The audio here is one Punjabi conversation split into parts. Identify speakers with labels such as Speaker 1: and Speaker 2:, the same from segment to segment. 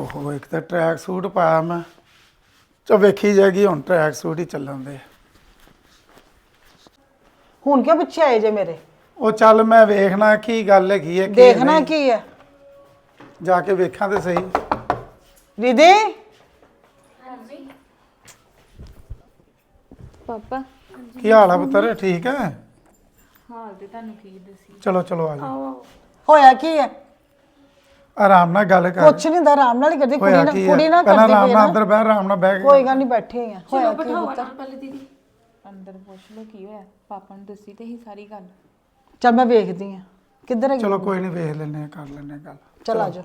Speaker 1: ਓਹੋ ਇੱਕ ਤਾਂ ਟਰੈਕ ਸੂਟ ਪਾਇਆ ਮੈਂ। ਚਾ ਵੇਖੀ ਜਾਏਗੀ ਹੁਣ ਟਰੈਕ ਸੂਟ ਹੀ ਚੱਲਣ ਦੇ।
Speaker 2: ਹੁਣ ਕਿਉਂ ਪਿੱਛੇ ਆਏ ਜੇ ਮੇਰੇ?
Speaker 1: ਉਹ ਚੱਲ ਮੈਂ ਵੇਖਣਾ ਕੀ ਗੱਲ ਹੈਗੀ ਹੈ ਕੀ
Speaker 2: ਦੇਖਣਾ
Speaker 1: ਨਹੀਂ।
Speaker 2: ਕੀ ਹੈ?
Speaker 1: ਜਾ ਕੇ ਵੇਖਾਂ ਤੇ ਸਹੀ।
Speaker 2: ਰਿਦੇ
Speaker 3: ਪਾਪਾ?
Speaker 1: ਕੀ ਹਾਲ ਆ ਪੁੱਤਰ? ਠੀਕ ਹੈ?
Speaker 3: ਹਾਲ ਤੇ ਤੁਹਾਨੂੰ ਕੀ ਦੱਸੀ
Speaker 1: ਚਲੋ ਚਲੋ ਆ ਜਾਓ।
Speaker 2: ਹੋਇਆ ਕੀ ਹੈ?
Speaker 1: ਆਰਾਮ ਨਾਲ ਗੱਲ ਕਰ।
Speaker 2: ਕੁਛ ਨਹੀਂ ਦਾ ਆਰਾਮ ਨਾਲ ਹੀ ਕਰਦੀ ਕੁੜੀ
Speaker 1: ਹੋਇਆ
Speaker 2: ਨਾਲ
Speaker 1: ਕੀ
Speaker 2: ਕੁੜੀ ਨਾਲ
Speaker 1: ਪਹਿਲਾਂ
Speaker 2: ਕਰਦੀ
Speaker 1: ਆਰਾਮ ਨਾਲ ਅੰਦਰ ਬਹਿ ਆਰਾਮ ਨਾਲ ਬਹਿ ਕੇ
Speaker 2: ਕੋਈ ਗੱਲ ਨਹੀਂ ਬੈਠੇ ਆ। ਹੋਇਆ ਕੀ ਪੁੱਤ?
Speaker 3: ਅੰਦਰ ਪੁੱਛ ਲਓ ਕੀ ਹੋਇਆ? ਪਾਪਾ ਨੂੰ ਦੱਸੀ ਤੇ ਹੀ ਸਾਰੀ ਗੱਲ।
Speaker 2: ਚੱਲ ਮੈਂ ਵੇਖਦੀ ਆ ਕਿੱਧਰ ਹੈ
Speaker 1: ਚਲੋ ਕੋਈ ਨਹੀਂ ਵੇਖ ਲੈਨੇ ਆ ਕਰ ਲੈਨੇ ਆ ਗੱਲ।
Speaker 2: ਚਲ ਆ ਜਾ।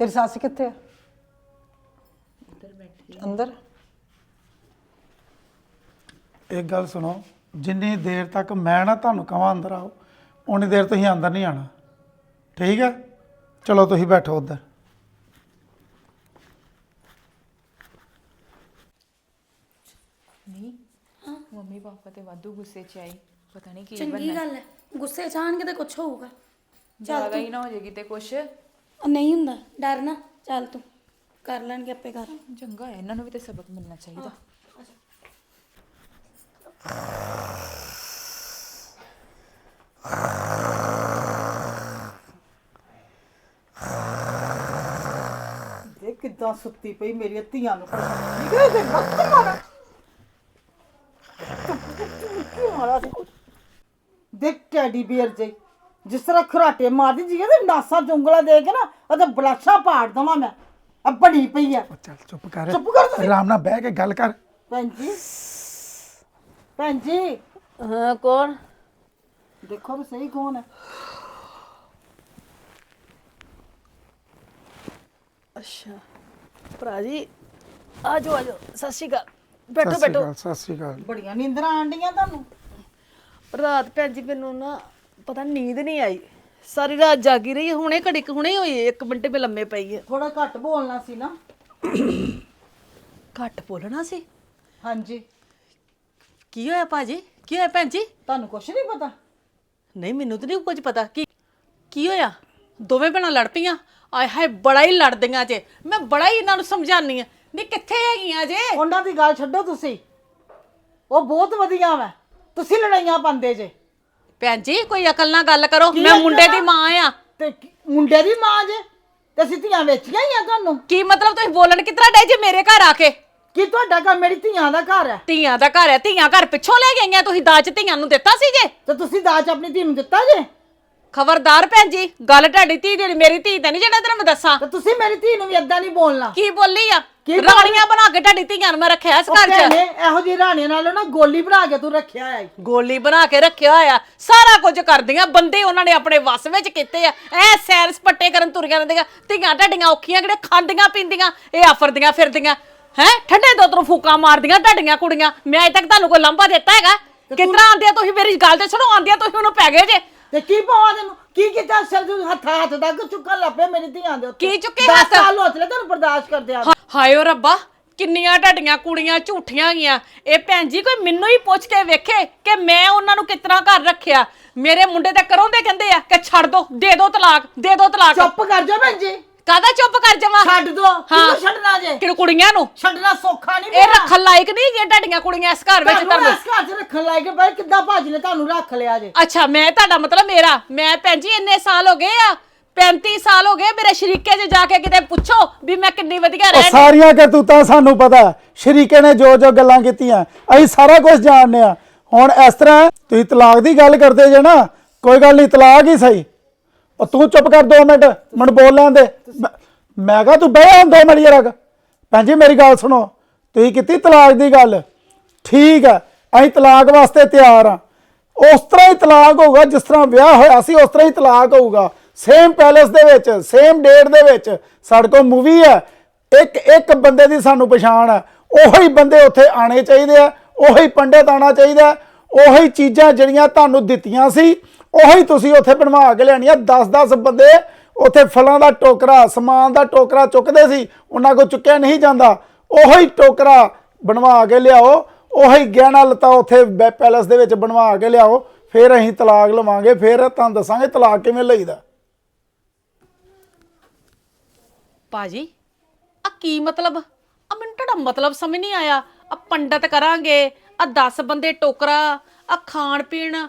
Speaker 2: ਤੇਰੀ ਸੱਸ ਕਿੱਥੇ ਹੈ
Speaker 3: ਅੰਦਰ ਬੈਠੀ
Speaker 2: ਅੰਦਰ।
Speaker 1: ਇੱਕ ਗੱਲ ਸੁਣੋ ਜਿੰਨੀ ਦੇਰ ਤੱਕ ਮੈਂ ਨਾ ਤੁਹਾਨੂੰ ਕਹਾਂ ਅੰਦਰ ਆਓ ਉਨੀ ਦੇਰ ਤੁਸੀਂ ਅੰਦਰ ਨਹੀਂ ਆਣਾ ਠੀਕ ਹੈ? ਚਲੋ ਤੁਸੀਂ ਬੈਠੋ ਉੱਧਰ।
Speaker 3: ਨਹੀਂ ਮੰਮੀ ਪਾਪਾ ਤੇ ਵਾਧੂ ਗੁੱਸੇ 'ਚ ਆਈ। ਪਤਾ ਨਹੀਂ ਕੀ
Speaker 4: ਚੰਗੀ ਗੱਲ ਹੈ। ਗੁੱਸੇ ਜਾਣਗੇ ਤੇ ਕੁਝ ਹੋਊਗਾ।
Speaker 3: ਜ਼ਿਆਦਾ ਹੀ ਨਾ ਹੋ ਜਾਏਗੀ ਤੇ ਕੁਛ।
Speaker 4: ਉਹ ਨਹੀਂ ਹੁੰਦਾ ਡਰ ਨਾ। ਚੱਲ ਤੂੰ ਕਰ ਲੈਣਗੇ ਆਪੇ ਕਰ
Speaker 3: ਚੰਗਾ ਹੈ ਇਹਨਾਂ ਨੂੰ ਵੀ ਤੇ ਸਬਕ ਮਿਲਣਾ ਚਾਹੀਦਾ।
Speaker 2: ਕਿੱਦਾਂ ਸੁੱਤੀ ਪਈ ਮੇਰੀਆਂ ਧੀਆਂ ਨੂੰ ਠੀਕ ਹੈ ਤੇ ਮੱਤ ਮਾਰਾ? ਕੀ ਮਾਰਾ ਸੀ? ਦੇਖ ਟੈਡੀ ਬੀਅਰ ਜੇ ਜਿਸ ਤਰ੍ਹਾਂ ਖਰਾਟੇ ਮਾਰਦੀ ਜੀ ਤੇ ਨਾਸਾਂ ਚੁੰਗਲਾ ਦੇ ਕੇ ਨਾ ਉਹਦਾ ਬਲਾਸ਼ਾ ਪਾੜ ਦਵਾਂ ਮੈਂ। ਆ ਬਣੀ ਪਈ ਆ।
Speaker 1: ਉਹ ਚੱਲ ਚੁੱਪ ਕਰ।
Speaker 2: ਚੁੱਪ ਕਰ ਤੁਸੀਂ।
Speaker 1: ਆਰਾਮ ਨਾਲ ਬਹਿ ਕੇ ਗੱਲ ਕਰ।
Speaker 2: ਭੈਣ ਜੀ। ਭੈਣ ਜੀ।
Speaker 5: ਹਾਂ ਕੌਣ?
Speaker 2: ਦੇਖੋ ਵੀ ਸਹੀ ਕੌਣ ਹੈ।
Speaker 5: ਅੱਛਾ। ਭਰਾ ਜੀ ਆ ਜਾਓ ਆ ਜਾਓ ਸਤਿ ਸ਼੍ਰੀ ਅਕਾਲ।
Speaker 1: ਸਤਿ
Speaker 5: ਬੈਠੋ
Speaker 1: ਸ਼੍ਰੀ
Speaker 5: ਬੈਠੋ।
Speaker 1: ਅਕਾਲ ਸਤਿ ਸ਼੍ਰੀ ਅਕਾਲ।
Speaker 2: ਬੜੀਆਂ ਨੀਂਦਰਾਂ ਆਂਡੀਆਂ ਤੁਹਾਨੂੰ?
Speaker 5: ਰਾਤ ਭੈਣ ਜੀ ਮੈਨੂੰ ਨਾ ਪਤਾ ਨੀਂਦ ਨਹੀਂ ਆਈ। ਸਾਰੀ ਰਾਤ ਜਾਗੀ ਰਹੀ ਹੁਣੇ ਘੜੀ ਕੁ ਹੁਣੇ ਹੋਈ ਹੈ, ਇੱਕ ਮਿੰਟ ਮੇ ਲੰਮੇ ਪਈ ਹੈ
Speaker 2: ਥੋੜਾ ਘੱਟ ਬੋਲਣਾ ਸੀ ਨਾ।
Speaker 5: ਘੱਟ ਬੋਲਣਾ ਸੀ?
Speaker 2: ਹਾਂਜੀ।
Speaker 5: ਕੀ ਹੋਇਆ ਭਾਜੀ? ਕੀ ਹੋਇਆ ਭੈਣ ਜੀ?
Speaker 2: ਤੁਹਾਨੂੰ ਕੁਛ ਨਹੀਂ ਪਤਾ?
Speaker 5: ਨਹੀਂ ਮੈਨੂੰ ਤਾਂ ਨਹੀਂ ਕੁਝ ਪਤਾ। ਕੀ ਕੀ ਹੋਇਆ? ਦੋਵੇਂ ਭੈਣਾਂ ਲੜ ਪਈਆਂ। ਆਏ ਹਾਏ ਬੜਾ ਹੀ ਲੜਦੀਆਂ ਜੇ। ਮੈਂ ਬੜਾ ਹੀ ਇਹਨਾਂ ਨੂੰ ਸਮਝਾਨੀ ਆ ਨਹੀਂ ਕਿੱਥੇ ਹੈਗੀਆਂ ਜੇ?
Speaker 2: ਉਹਨਾਂ ਦੀ ਗੱਲ ਛੱਡੋ ਤੁਸੀਂ। ਉਹ ਬਹੁਤ ਵਧੀਆ ਵਾ। ਤੁਸੀਂ ਲੜਾਈਆਂ ਪਾਉਂਦੇ ਜੇ।
Speaker 5: ਭੈਣ ਜੀ ਕੋਈ ਅਕਲ ਨਾਲ ਗੱਲ ਕਰੋ। ਮੈਂ ਮੁੰਡੇ ਦੀ? ਮਾਂ ਆ।
Speaker 2: ਤੇ ਕੀ- ਮੁੰਡੇ ਦੀ ਮਾਂ ਜੇ? ਤੇ ਅਸੀਂ ਧੀਆਂ ਵੇਚੀਆਂ ਹੀ ਆ ਤੁਹਾਨੂੰ।
Speaker 5: ਕੀ ਮਤਲਬ ਤੁਸੀਂ ਬੋਲਣ ਕਿਤਰਾ ਡੇ ਜੇ ਮੇਰੇ ਘਰ ਆ ਕੇ?
Speaker 2: ਕੀ ਤੁਹਾਡਾ ਘਰ ਮੇਰੀ ਧੀਆਂ ਦਾ ਘਰ ਹੈ
Speaker 5: ਧੀਆਂ ਦਾ ਘਰ ਹੈ ਧੀਆਂ ਘਰ ਪਿੱਛੋਂ ਲੈ ਗਈਆਂ। ਤੁਸੀਂ ਦਾਜ ਧੀਆਂ ਨੂੰ ਦਿੱਤਾ ਸੀ ਜੇ?
Speaker 2: ਤੇ ਤੁਸੀਂ ਦਾਜ ਆਪਣੀ ਧੀ ਨੂੰ ਦਿੱਤਾ ਜੇ?
Speaker 5: ਖਬਰਦਾਰ ਭੈਣ ਜੀ ਗੱਲ ਤੁਹਾਡੀ ਧੀ ਦੀ ਨੀ, ਮੇਰੀ ਧੀ ਤਾਂ ਨਹੀਂ ਜਿਹੜਾ ਤੈਨੂੰ ਮੈਂ ਦੱਸਾਂ।
Speaker 2: ਤੇ ਤੁਸੀਂ ਮੇਰੀ ਧੀ ਨੂੰ ਵੀ ਏਦਾਂ ਨਹੀਂ ਬੋਲਣਾ।
Speaker 5: ਕੀ ਬੋਲੀ ਆ?
Speaker 2: ਕੀ ਬੋਲੀ?
Speaker 5: ਰਾਣੀਆਂ ਬਣਾ ਕੇ ਤੁਹਾਡੀ ਧੀਆਂ ਨੂੰ ਮੈਂ ਰੱਖਿਆ ਇਸ ਘਰ 'ਚ।
Speaker 2: ਭੈਣੇ ਇਹੋ ਜਿਹੀ ਰਾਣੀਆਂ ਨਾਲੋਂ ਨਾ ਗੋਲੀ ਬਣਾ ਕੇ ਤੂੰ ਰੱਖਿਆ ਹੈ
Speaker 5: ਗੋਲੀ ਬਣਾ ਕੇ ਰੱਖਿਆ ਹੋਇਆ। ਸਾਰਾ ਕੁਝ ਕਰਦੀਆਂ ਬੰਦੇ ਉਹਨਾਂ ਨੇ ਆਪਣੇ ਵਸ ਵਿੱਚ ਕੀਤੇ ਆ। ਐ ਸੈਰ ਸਪੱਟੇ ਕਰਨ ਤੁਰੀਆਂ ਰਹਿੰਦੀਆਂ। ਧੀਆਂ ਢੱਡੀਆਂ ਔਖੀਆਂ ਕਿਹੜੇ? ਖਾਂਦੀਆਂ ਪੀਂਦੀਆਂ ਇਹ ਆਫਰਦੀਆਂ ਫਿਰਦੀਆਂ। ਹੈ? ਠੰਡੇ ਦੁੱਧ ਨੂੰ ਫੂਕਾਂ ਮਾਰਦੀਆਂ ਢੱਡੀਆਂ ਕੁੜੀਆਂ। ਮੈਂ ਅਜੇ ਤੱਕ ਤੁਹਾਨੂੰ ਕੋਈ ਲੰਬਾ ਦਿੱਤਾ ਹੈਗਾ। ਕਿਤਨਾ ਆਂਦੇ ਤੁਸੀਂ ਮੇਰੀ ਗੱਲ ਤੇ ਸੁਣੋ ਆਂਦੇ ਤੁਸੀਂ ਉਹਨੂੰ ਪੈ ਗਏ ਜੇ।
Speaker 2: ਤੇ ਕੀ ਪਾਵਾਂ ਤੈਨੂੰ? ਕੀ ਕੀਤਾ ਸਿਰ ਨੂੰ ਹੱਥ ਹੱਥ ਦਾ ਚੁੱਕਣ ਲੱਪੇ ਮੇਰੀ ਧੀਆਂ ਦੇ ਉੱਤੇ।
Speaker 5: ਕੀ ਚੁੱਕੇ
Speaker 2: ਦਸ
Speaker 5: ਹੱਥ?
Speaker 2: ਸਾਲ ਹੋ ਚਲੇ ਤੈਨੂੰ ਬਰਦਾਸ਼ਤ ਕਰਦੇ ਆ।
Speaker 5: ਹਾਏ ਓ ਰੱਬਾ ਕਿੰਨੀਆਂ ਢੱਡੀਆਂ ਕੁੜੀਆਂ ਝੂਠੀਆਂ ਗਈਆਂ ਇਹ ਭੈਣ ਜੀ ਕੋਈ ਮੈਨੂੰ ਹੀ ਪੁੱਛ ਕੇ ਵੇਖੇ ਕਿ ਮੈਂ ਉਹਨਾਂ ਨੂੰ ਕਿਤਨਾ ਘਰ ਰੱਖਿਆ। ਮੇਰੇ ਮੁੰਡੇ ਤਾਂ ਕਰੋਂ ਦੇ ਕਹਿੰਦੇ ਆ ਕਿ ਛੱਡ ਦੋ ਦੇ ਦੋ ਤਲਾਕ ਦੇ ਦੋ ਤਲਾਕ।
Speaker 2: ਚੁੱਪ ਕਰ ਜਾ ਭੈਣ ਜੀ।
Speaker 5: ਕਾਹਦਾ ਚੁੱਪ ਕਰ ਜਾਵਾਂ?
Speaker 2: ਛੱਡ ਦੋ ਕਿਹਨੂੰ ਛੱਡਣਾ ਜੇ।
Speaker 5: ਕਿ ਕੁੜੀਆਂ ਨੂੰ?
Speaker 2: ਛੱਡਣਾ ਸੌਖਾ ਨਹੀਂ
Speaker 5: ਇਹ ਰੱਖਣ ਲਾਇਕ ਨਹੀਂ ਜੇ ਢੱਡੀਆਂ ਕੁੜੀਆਂ ਇਸ ਘਰ ਵਿੱਚ
Speaker 2: ਤੁਹਾਨੂੰ ਇਸ ਘਰ 'ਚ ਰੱਖਣ ਲੱਗ ਕੇ ਬਈ ਕਿੱਦਾਂ ਭਾਜੀ ਨੇ ਤੁਹਾਨੂੰ ਰੱਖ ਲਿਆ ਜੇ।
Speaker 5: ਅੱਛਾ ਮੈਂ ਤੁਹਾਡਾ ਮਤਲਬ ਮੇਰਾ। ਮੈਂ ਭੈਣ ਜੀ ਇੰਨੇ ਸਾਲ ਹੋ ਗਏ ਆ 35 ਸਾਲ ਹੋ ਗਏ ਮੇਰੇ ਸ਼ਰੀਕੇ 'ਚ ਜਾ ਕੇ ਕਿਤੇ ਪੁੱਛੋ ਵੀ ਮੈਂ ਕਿੰਨੀ ਵਧੀਆ
Speaker 1: ਉਹ
Speaker 5: ਰਹਿ
Speaker 1: ਸਾਰੀਆਂ ਕਰਤੂਤਾਂ ਸਾਨੂੰ ਪਤਾ ਹੈ। ਸ਼ਰੀਕੇ ਨੇ ਜੋ ਜੋ ਗੱਲਾਂ ਕੀਤੀਆਂ ਅਸੀਂ ਸਾਰਾ ਕੁਝ ਜਾਣਦੇ ਆ ਹੁਣ ਇਸ ਤਰ੍ਹਾਂ ਹੈ, ਤੁਸੀਂ ਤਲਾਕ ਦੀ ਗੱਲ ਕਰਦੇ ਜੇ ਨਾ ਕੋਈ ਗੱਲ ਨਹੀਂ ਤਲਾਕ ਹੀ ਸਹੀ। ਉਹ ਤੂੰ ਚੁੱਪ ਕਰ ਦੋ ਮਿੰਟ ਮੈਨੂੰ ਬੋਲ ਲੈਣ ਦੇ। ਮੈਂ- ਮੈਂ ਕਹਾ ਤੂੰ ਬਹਿ ਹੁੰਦਾ 2 ਮਿੰਟ ਜਰਾ ਕੁ। ਭੈਣ ਜੀ ਮੇਰੀ ਗੱਲ ਸੁਣੋ। ਤੁਸੀਂ ਕੀਤੀ ਤਲਾਕ ਦੀ ਗੱਲ? ਠੀਕ ਹੈ ਅਸੀਂ ਤਲਾਕ ਵਾਸਤੇ ਤਿਆਰ ਆ ਉਸ ਤਰ੍ਹਾਂ ਹੀ ਤਲਾਕ ਹੋਊਗਾ ਜਿਸ ਤਰ੍ਹਾਂ ਵਿਆਹ ਹੋਇਆ ਸੀ ਉਸ ਤਰ੍ਹਾਂ ਹੀ ਤਲਾਕ ਹੋਊਗਾ। ਸੇਮ ਪੈਲੇਸ ਦੇ ਵਿੱਚ ਸੇਮ ਡੇਟ ਦੇ ਵਿੱਚ। ਸਾਡੇ ਕੋਲ ਮੂਵੀ ਹੈ। ਇੱਕ ਇੱਕ ਬੰਦੇ ਦੀ ਸਾਨੂੰ ਪਛਾਣ ਹੈ। ਉਹੀ ਬੰਦੇ ਉੱਥੇ ਆਣੇ ਚਾਹੀਦੇ ਆ ਉਹੀ ਪੰਡਿਤ ਆਣਾ ਚਾਹੀਦਾ। ਹੈ, ਉਹੀ ਚੀਜ਼ਾਂ ਜਿਹੜੀਆਂ ਤੁਹਾਨੂੰ ਦਿੱਤੀਆਂ ਸੀ ਉਹੀ ਤੁਸੀਂ ਉੱਥੇ ਬਣਵਾ ਕੇ ਲਿਆਣੀਆਂ 10-10 ਬੰਦੇ ਉੱਥੇ ਫਲਾਂ ਦਾ ਟੋਕਰਾ, ਸਮਾਨ ਦਾ ਟੋਕਰਾ ਚੁੱਕਦੇ ਸੀ। ਉਹਨਾਂ ਕੋਲ ਚੁੱਕਿਆ ਨਹੀਂ ਜਾਂਦਾ। ਉਹੀ ਟੋਕਰਾ ਬਣਵਾ ਕੇ ਲਿਆਓ। ਉਹੀ ਗਹਿਣਾ ਲਤਾ ਉੱਥੇ ਬੈ- ਪੈਲੇਸ ਦੇ ਵਿੱਚ ਬਣਵਾ ਕੇ ਲਿਆਓ। ਫਿਰ ਅਸੀਂ ਤਲਾਕ ਲਵਾਂਗੇ। ਫਿਰ ਤੁਹਾਨੂੰ ਦੱਸਾਂਗੇ ਤਲਾਕ ਕਿਵੇਂ ਲਈਦਾ।
Speaker 5: ਬਾਜੀ ਆ ਕੀ ਮਤਲਬ? ਆ ਮੈਨੂੰ ਤੁਹਾਡਾ ਮਤਲਬ ਸਮਝ ਨਹੀਂ ਆਇਆ। ਆ ਪੰਡਤ ਕਰਾਂਗੇ। ਆ 10 ਬੰਦੇ ਟੋਕਰਾ ਆ ਖਾਣ ਪੀਣ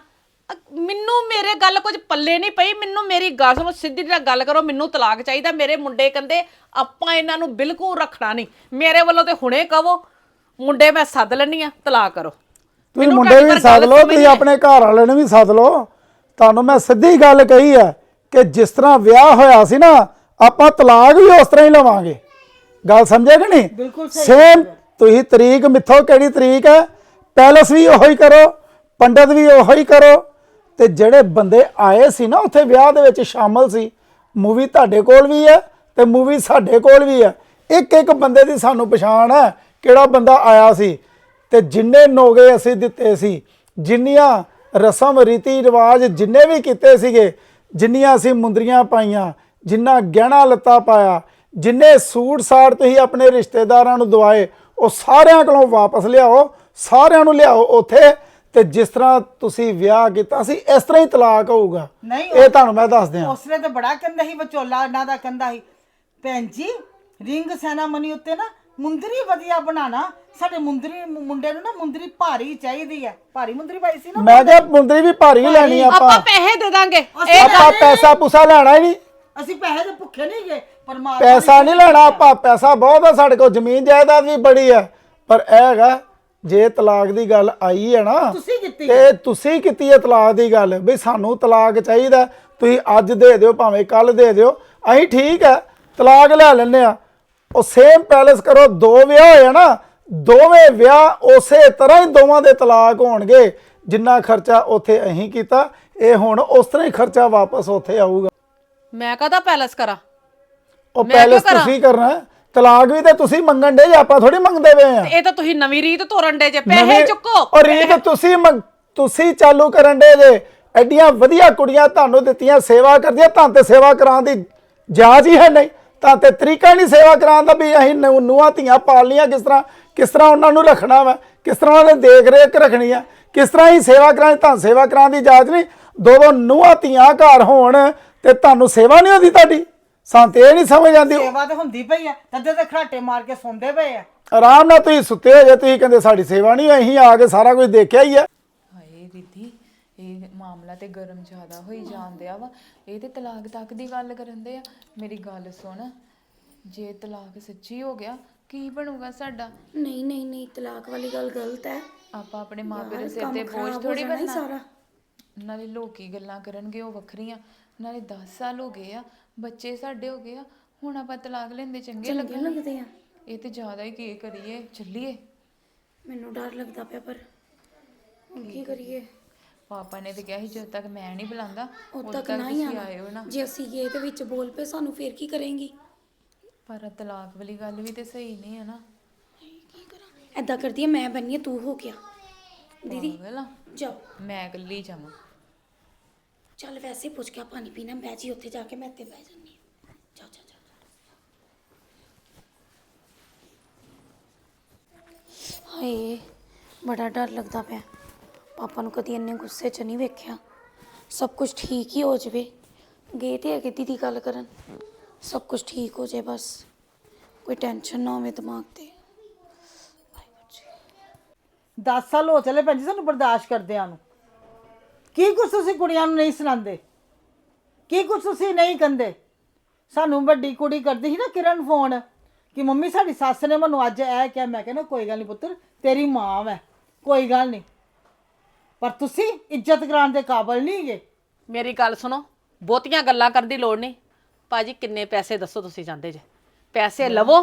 Speaker 5: ਮੈਨੂੰ ਮੇਰੇ ਗੱਲ ਕੁਝ ਪੱਲੇ ਨਹੀਂ ਪਈ ਮੈਨੂੰ ਮੇਰੀ ਗੱਲ ਸੁਣੋ ਸਿੱਧੀ ਜਿਹੀ ਗੱਲ ਕਰੋ ਮੈਨੂੰ ਤਲਾਕ ਚਾਹੀਦਾ ਮੇਰੇ ਮੁੰਡੇ ਕਹਿੰਦੇ ਆਪਾਂ ਇਹਨਾਂ ਨੂੰ ਬਿਲਕੁਲ ਰੱਖਣਾ ਨਹੀਂ। ਮੇਰੇ ਵੱਲੋਂ ਤੇ ਹੁਣੇ ਕਹੋ ਮੁੰਡੇ ਮੈਂ ਸੱਦ ਲੈਣੀ ਆ ਤਲਾਕ ਕਰੋ।
Speaker 1: ਤੁਸੀਂ
Speaker 5: ਮੈਨੂੰ
Speaker 1: ਮੁੰਡੇ
Speaker 5: ਤੁਹਾਡੀ
Speaker 1: ਵੀ
Speaker 5: ਪਰ
Speaker 1: ਸੱਦ
Speaker 5: ਗੱਲ
Speaker 1: ਲਓ
Speaker 5: ਸਮਝ
Speaker 1: ਤੁਸੀਂ ਆਪਣੇ ਘਰ ਵਾਲੇ ਨੂੰ ਵੀ ਸੱਦ ਲਓ। ਤੁਹਾਨੂੰ ਮੈਂ ਸਿੱਧੀ ਗੱਲ ਕਹੀ ਹੈ ਕਿ ਜਿਸ ਤਰ੍ਹਾਂ ਵਿਆਹ ਹੋਇਆ ਸੀ ਨਾ ਆਪਾਂ ਤਲਾਕ ਵੀ ਉਸ ਤਰ੍ਹਾਂ ਹੀ ਲਵਾਂਗੇ। ਗੱਲ ਸਮਝੇ ਕਿ ਨਹੀਂ?
Speaker 2: ਬਿਲਕੁਲ
Speaker 1: ਸੇਮ ਤੁਸੀਂ ਤਰੀਕ ਮਿੱਥੋ ਕਿਹੜੀ ਤਰੀਕ ਹੈ? ਪੈਲਸ ਵੀ ਉਹੋ ਹੀ ਕਰੋ ਪੰਡਤ ਵੀ ਉਹੋ ਹੀ ਕਰੋ। ਤੇ ਜਿਹੜੇ ਬੰਦੇ ਆਏ ਸੀ ਨਾ, ਉੱਥੇ ਵਿਆਹ ਦੇ ਵਿੱਚ ਸ਼ਾਮਲ ਸੀ। ਮੂਵੀ ਤੁਹਾਡੇ ਕੋਲ ਵੀ ਹੈ ਤੇ ਮੂਵੀ ਸਾਡੇ ਕੋਲ ਵੀ ਹੈ। ਇੱਕ ਇੱਕ ਬੰਦੇ ਦੀ ਸਾਨੂੰ ਪਛਾਣ ਹੈ ਕਿਹੜਾ ਬੰਦਾ ਆਇਆ ਸੀ। ਤੇ ਜਿੰਨੇ ਨੋਗੇ ਅਸੀਂ ਦਿੱਤੇ ਸੀ, ਜਿੰਨੀਆਂ ਰਸਮ, ਰੀਤੀ ਰਿਵਾਜ ਜਿੰਨੇ ਵੀ ਕੀਤੇ ਸੀਗੇ, ਜਿੰਨੀਆਂ ਅਸੀਂ ਮੁੰਦਰੀਆਂ ਪਾਈਆਂ, ਜਿੰਨਾ ਗਹਿਣਾ ਲੱਤਾ ਪਾਇਆ, ਜਿੰਨੇ ਸੂਟ ਸਾੜ ਤੁਸੀਂ ਆਪਣੇ ਰਿਸ਼ਤੇਦਾਰਾਂ ਨੂੰ ਦਵਾਏ, ਉਹ ਸਾਰਿਆਂ ਕੋਲੋਂ ਵਾਪਸ ਲਿਆਓ, ਸਾਰਿਆਂ ਨੂੰ ਲਿਆਓ, ਉੱਥੇ ਤੇ ਜਿਸ ਤਰ੍ਹਾਂ ਤੁਸੀਂ ਵਿਆਹ ਕੀਤਾ ਸੀ ਇਸ ਤਰ੍ਹਾਂ ਹੀ ਤਲਾਕ ਹੋਊਗਾ।
Speaker 2: ਨਹੀਂ,
Speaker 1: ਇਹ ਤੁਹਾਨੂੰ ਮੈਂ ਦੱਸ ਦਿਆਂ।
Speaker 2: ਉਸਲੇ ਤਾਂ ਬੜਾ ਕੰਦਾ ਸੀ ਵਿਚੋਲਾ ਇਹਨਾਂ ਦਾ ਕੰਦਾ ਸੀ ਭੈਣ ਜੀ ਰਿੰਗ ਸੈਨਾਮਨੀ ਉੱਤੇ ਨਾ ਮੁੰਦਰੀ ਵਧੀਆ ਬਣਾਣਾ ਸਾਡੇ ਮੁੰਦਰੀ ਮੁੰਡੇ ਨੂੰ ਨਾ ਮੁੰਦਰੀ ਭਾਰੀ ਚਾਹੀਦੀ ਹੈ। ਭਾਰੀ ਮੁੰਦਰੀ ਪਾਈ ਸੀ ਨਾ
Speaker 1: ਮੈਂ ਕਿਹਾ ਮੁੰਦਰੀ ਵੀ ਭਾਰੀ ਲੈਣੀ ਆ
Speaker 5: ਆਪਾਂ।
Speaker 1: ਆਪਾਂ
Speaker 5: ਪੈਸੇ ਦੇ ਦਾਂਗੇ। ਇਹ
Speaker 1: ਆਪਾਂ ਪੈਸਾ ਪੂਸਾ ਲੈਣਾ ਹੀ ਨਹੀਂ।
Speaker 2: ਅਸੀਂ ਪੈਸੇ ਦੇ ਭੁੱਖੇ ਨਹੀਂ ਗਏ ਪਰਮਾਤਮਾ
Speaker 1: ਪੈਸਾ ਨਹੀਂ ਲੈਣਾ ਆਪਾਂ ਪੈਸਾ ਬਹੁਤ ਆ ਸਾਡੇ ਕੋਲ ਜ਼ਮੀਨ ਜਾਇਦਾਦ ਵੀ ਬੜੀ ਹੈ। ਪਰ ਇਹ ਹੈਗਾ ਜੇ ਤਲਾਕ ਦੀ ਗੱਲ ਆਈ ਹੈ ਨਾ
Speaker 2: ਤੁਸੀਂ ਕੀਤੀ
Speaker 1: ਤੇ ਤੁਸੀਂ ਕੀਤੀ ਹੈ ਤਲਾਕ ਦੀ ਗੱਲ ਵੀ ਸਾਨੂੰ ਤਲਾਕ ਚਾਹੀਦਾ ਤੁਸੀਂ ਅੱਜ ਦੇ ਦਿਓ ਭਾਵੇਂ ਕੱਲ ਦੇ ਦਿਓ। ਅਸੀਂ ਠੀਕ ਹੈ ਤਲਾਕ ਲੈ ਲੈਂਦੇ ਆ ਉਹ ਸੇਮ ਪੈਲਸ ਕਰੋ ਦੋ ਵਿਆਹ ਹੋਏ ਆ ਨਾ ਦੋਵੇਂ ਵਿਆਹ ਉਸੇ ਤਰ੍ਹਾਂ ਹੀ ਦੋਵਾਂ ਦੇ ਤਲਾਕ ਹੋਣਗੇ। ਜਿੰਨਾ ਖਰਚਾ ਉੱਥੇ ਅਸੀਂ ਕੀਤਾ ਇਹ ਹੁਣ ਉਸ ਤਰ੍ਹਾਂ ਹੀ ਖਰਚਾ ਵਾਪਸ ਉੱਥੇ ਆਊਗਾ।
Speaker 5: ਮੈਂ ਕਹਦਾ ਪੈਲਸ ਕਰਾਂ?
Speaker 1: ਉਹ
Speaker 5: ਮੈਂ ਕਿਉਂ
Speaker 1: ਪੈਲਸ
Speaker 5: ਕਰਾਂ?
Speaker 1: ਤੁਸੀਂ ਕਰਨਾ ਹੈ। ਤਲਾਕ ਵੀ ਤੇ ਤੁਸੀਂ ਮੰਗਣ ਦੇ ਜੇ ਆਪਾਂ ਥੋੜੀ ਮੰਗਦੇ ਪਏ ਆ।
Speaker 5: ਇਹ ਤਾਂ ਤੁਸੀਂ ਨਵੀਂ ਰੀਤ ਤੋਰਨ ਦੇ ਜੇ ਪੈਸੇ ਚੁੱਕੋ।
Speaker 1: ਔਰ ਰੀਤ ਤੁਸੀਂ ਮੰਗ- ਤੁਸੀਂ ਚਾਲੂ ਕਰਨ ਦੇ ਜੇ ਐਡੀਆਂ ਵਧੀਆ ਕੁੜੀਆਂ ਤੁਹਾਨੂੰ ਦਿੱਤੀਆਂ ਸੇਵਾ ਕਰਦੀਆਂ ਤਾਂ ਤੇ ਸੇਵਾ ਕਰਾਉਣ ਦੀ ਜਾਚ ਹੀ ਹੈ ਨਹੀਂ। ਤਾਂ ਤੇ ਤਰੀਕਾ ਨਹੀਂ ਸੇਵਾ ਕਰਾਉਣ ਦਾ ਵੀ ਅਸੀਂ ਨੂੰ- ਨੂੰਹਾਂ ਧੀਆਂ ਪਾਲਣੀਆਂ ਕਿਸ ਤਰ੍ਹਾਂ ਕਿਸ ਤਰ੍ਹਾਂ ਉਹਨਾਂ ਨੂੰ ਰੱਖਣਾ ਵਾ ਕਿਸ ਤਰ੍ਹਾਂ ਉਹਨਾਂ ਦੀ ਦੇਖ ਰੇਖ ਰੱਖਣੀ ਆ ਕਿਸ ਤਰ੍ਹਾਂ ਹੀ ਸੇਵਾ ਕਰਾਉਣੀ ਤਾਂ ਸੇਵਾ ਕਰਾਉਣ ਦੀ ਜਾਚ ਨਹੀਂ। ਦੋ ਦੋ ਨੂੰਹਾਂ ਧੀਆਂ ਘਰ ਹੋਣ ਤੇ ਤੁਹਾਨੂੰ ਸੇਵਾ ਨਹੀਂ ਹੁੰਦੀ ਤੁਹਾਡੀ। ਸਾਨੂੰ ਤੇ ਇਹ ਨਹੀਂ ਸਮਝ ਆਉਂਦੀ।
Speaker 2: ਸੇਵਾ ਤਾਂ ਹੁੰਦੀ ਪਈ ਹੈ ਤਦੇ ਤੇ ਖਰਾਟੇ ਮਾਰ ਕੇ ਸੌਂਦੇ ਪਏ ਆ।
Speaker 1: ਆਰਾਮ ਨਾਲ ਤੁਸੀਂ ਸੁੱਤੇ ਹੋ ਜੇ ਤੁਸੀਂ ਕਹਿੰਦੇ ਸਾਡੀ ਸੇਵਾ ਨਹੀਂ ਅਸੀਂ ਆ ਕੇ ਸਾਰਾ ਕੁਝ ਦੇਖਿਆ ਹੀ ਹੈ
Speaker 3: ਹਾਏ ਰਿੱਧੀ ਇਹ ਮਾਮਲਾ ਤੇ ਗਰਮ ਜ਼ਿਆਦਾ ਹੋਈ ਜਾਂਦਿਆ ਵਾ। ਇਹ ਤੇ ਤਲਾਕ ਤੱਕ ਦੀ ਗੱਲ ਕਰਨ ਦੇ ਆ। ਮੇਰੀ ਗੱਲ ਸੁਣ ਜੇ ਤਲਾਕ ਸੱਚੀ ਹੋ ਗਿਆ ਕੀ ਬਣੂਗਾ ਸਾਡਾ?
Speaker 4: ਨਹੀਂ ਨਹੀਂ ਨਹੀਂ ਤਲਾਕ ਵਾਲੀ ਗੱਲ ਗਲਤ ਹੈ।
Speaker 3: ਆਪਾਂ ਆਪਣੇ ਮਾਪੇ ਦੇ ਸਿਰ ਤੇ ਬੋਝ ਥੋੜੀ ਬਣਨਾ।
Speaker 4: ਸਾਰਾ।
Speaker 3: ਨਾਲੇ ਲੋਕੀ ਗੱਲਾਂ ਕਰਨਗੇ ਉਹ ਵੱਖਰੀਆਂ। ਨਾਲੇ 10 ਸਾਲ ਹੋ ਗਏ ਆ ਬੱਚੇ ਸਾਡੇ ਹੋ ਗਏ ਆ ਹੁਣ ਆਪਾਂ ਤਲਾਕ ਲੈਂਦੇ ਚੰਗੇ
Speaker 4: ਚੰਗੇ
Speaker 3: ਲੱਗਣ।
Speaker 4: ਲੱਗਦੇ ਆ?
Speaker 3: ਇਹ ਤੇ ਜ਼ਿਆਦਾ ਹੀ ਕੀ ਕਰੀਏ ਚੱਲੀਏ।
Speaker 4: ਮੈਨੂੰ ਡਰ ਲੱਗਦਾ ਪਿਆ ਪਰ ਹੁਣ ਕੀ ਕਰੀਏ?
Speaker 3: ਪਾਪਾ ਨੇ ਤੇ ਕਿਹਾ ਸੀ ਜਦ ਤੱਕ ਮੈਂ ਨਹੀਂ ਬੁਲਾਉਂਦਾ
Speaker 4: ਉਦ ਤੱਕ ਨਾ ਹੀ
Speaker 3: ਤੁਸੀਂ ਆਇਓ ਨਾ।
Speaker 4: ਆਣਾ ਜੇ ਅਸੀਂ ਗਏ ਤੇ ਵਿੱਚ ਬੋਲ ਪਏ ਸਾਨੂੰ ਫੇਰ ਕੀ ਕਰੇਂਗੀ?
Speaker 3: ਪਰ ਤਲਾਕ ਵਾਲੀ ਗੱਲ ਵੀ ਤੇ ਸਹੀ ਨਹੀਂ ਹੈ ਨਾ।
Speaker 4: ਐਦਾਂ ਕਰਦੀ ਆ ਮੈਂ ਬੰਨੀ ਤੂੰ ਹੋ ਗਿਆ ਦੀਦੀ
Speaker 3: ਪਾਗਲ ਆ।
Speaker 4: ਜਾ
Speaker 3: ਮੈਂ ਇਕੱਲੀ ਜਾਵਾਂ।
Speaker 4: ਚੱਲ ਵੈਸੇ ਪੁੱਛ ਕੇ ਪਾਣੀ ਪੀਣਾ ਬਹਿ ਜੀ ਉੱਥੇ ਜਾ ਕੇ ਮੈਂ ਤੇ ਬਹਿ ਜੰਨੀ ਜਾ ਜਾ ਜਾ ਹਾਏ, ਬੜਾ ਡਰ ਲੱਗਦਾ ਪਿਆ। ਪਾਪਾ ਨੂੰ ਕਦੀ ਇੰਨੇ ਗੁੱਸੇ 'ਚ ਨਹੀਂ ਵੇਖਿਆ। ਸਭ ਕੁਝ ਠੀਕ ਹੀ ਹੋ ਜਵੇ। ਗਏ ਤੇ ਹੈਗੇ ਦੀਦੀ ਗੱਲ ਕਰਨ। ਸਭ ਕੁਝ ਠੀਕ ਹੋ ਜਾਏ ਬਸ। ਕੋਈ ਟੈਨਸ਼ਨ ਨਾ ਹੋਵੇ ਦਿਮਾਗ ਤੇ।
Speaker 2: 10 ਸਾਲ ਹੋ ਚਲੇ ਭੈਣ ਜੀ, ਸਾਨੂੰ ਬਰਦਾਸ਼ਤ ਕਰਦਿਆਂ ਨੂੰ। ਕੀ ਕੁਛ ਤੁਸੀਂ ਕੁੜੀਆਂ ਨੂੰ ਨਹੀਂ ਸੁਣਾਉਂਦੇ? ਕੀ ਕੁਛ ਤੁਸੀਂ ਨਹੀਂ ਕੰਦੇ ਸਾਨੂੰ ਵੱਡੀ ਕੁੜੀ ਕਰਦੀ ਸੀ ਨਾ ਕਿਰਨ ਫੋਨ ਕਿ ਮੰਮੀ ਸਾਡੀ ਸੱਸ ਨੇ ਮੈਨੂੰ ਅੱਜ ਇਹ ਕਿਹਾ। ਮੈਂ ਕਹਿੰਦਾ ਕੋਈ ਗੱਲ ਨਹੀਂ ਪੁੱਤਰ ਤੇਰੀ ਮਾਂ ਵੈ ਕੋਈ ਗੱਲ ਨਹੀਂ ਪਰ ਤੁਸੀਂ ਇੱਜ਼ਤ ਕਰਾਉਣ ਦੇ ਕਾਬਿਲ ਨਹੀਂ ਗੇ
Speaker 5: ਮੇਰੀ ਗੱਲ ਸੁਣੋ ਬਹੁਤੀਆਂ ਗੱਲਾਂ ਕਰਨ ਦੀ ਲੋੜ ਨਹੀਂ। ਭਾਜੀ ਕਿੰਨੇ ਪੈਸੇ ਦੱਸੋ ਤੁਸੀਂ ਜਾਂਦੇ ਜੇ? ਪੈਸੇ ਲਵੋ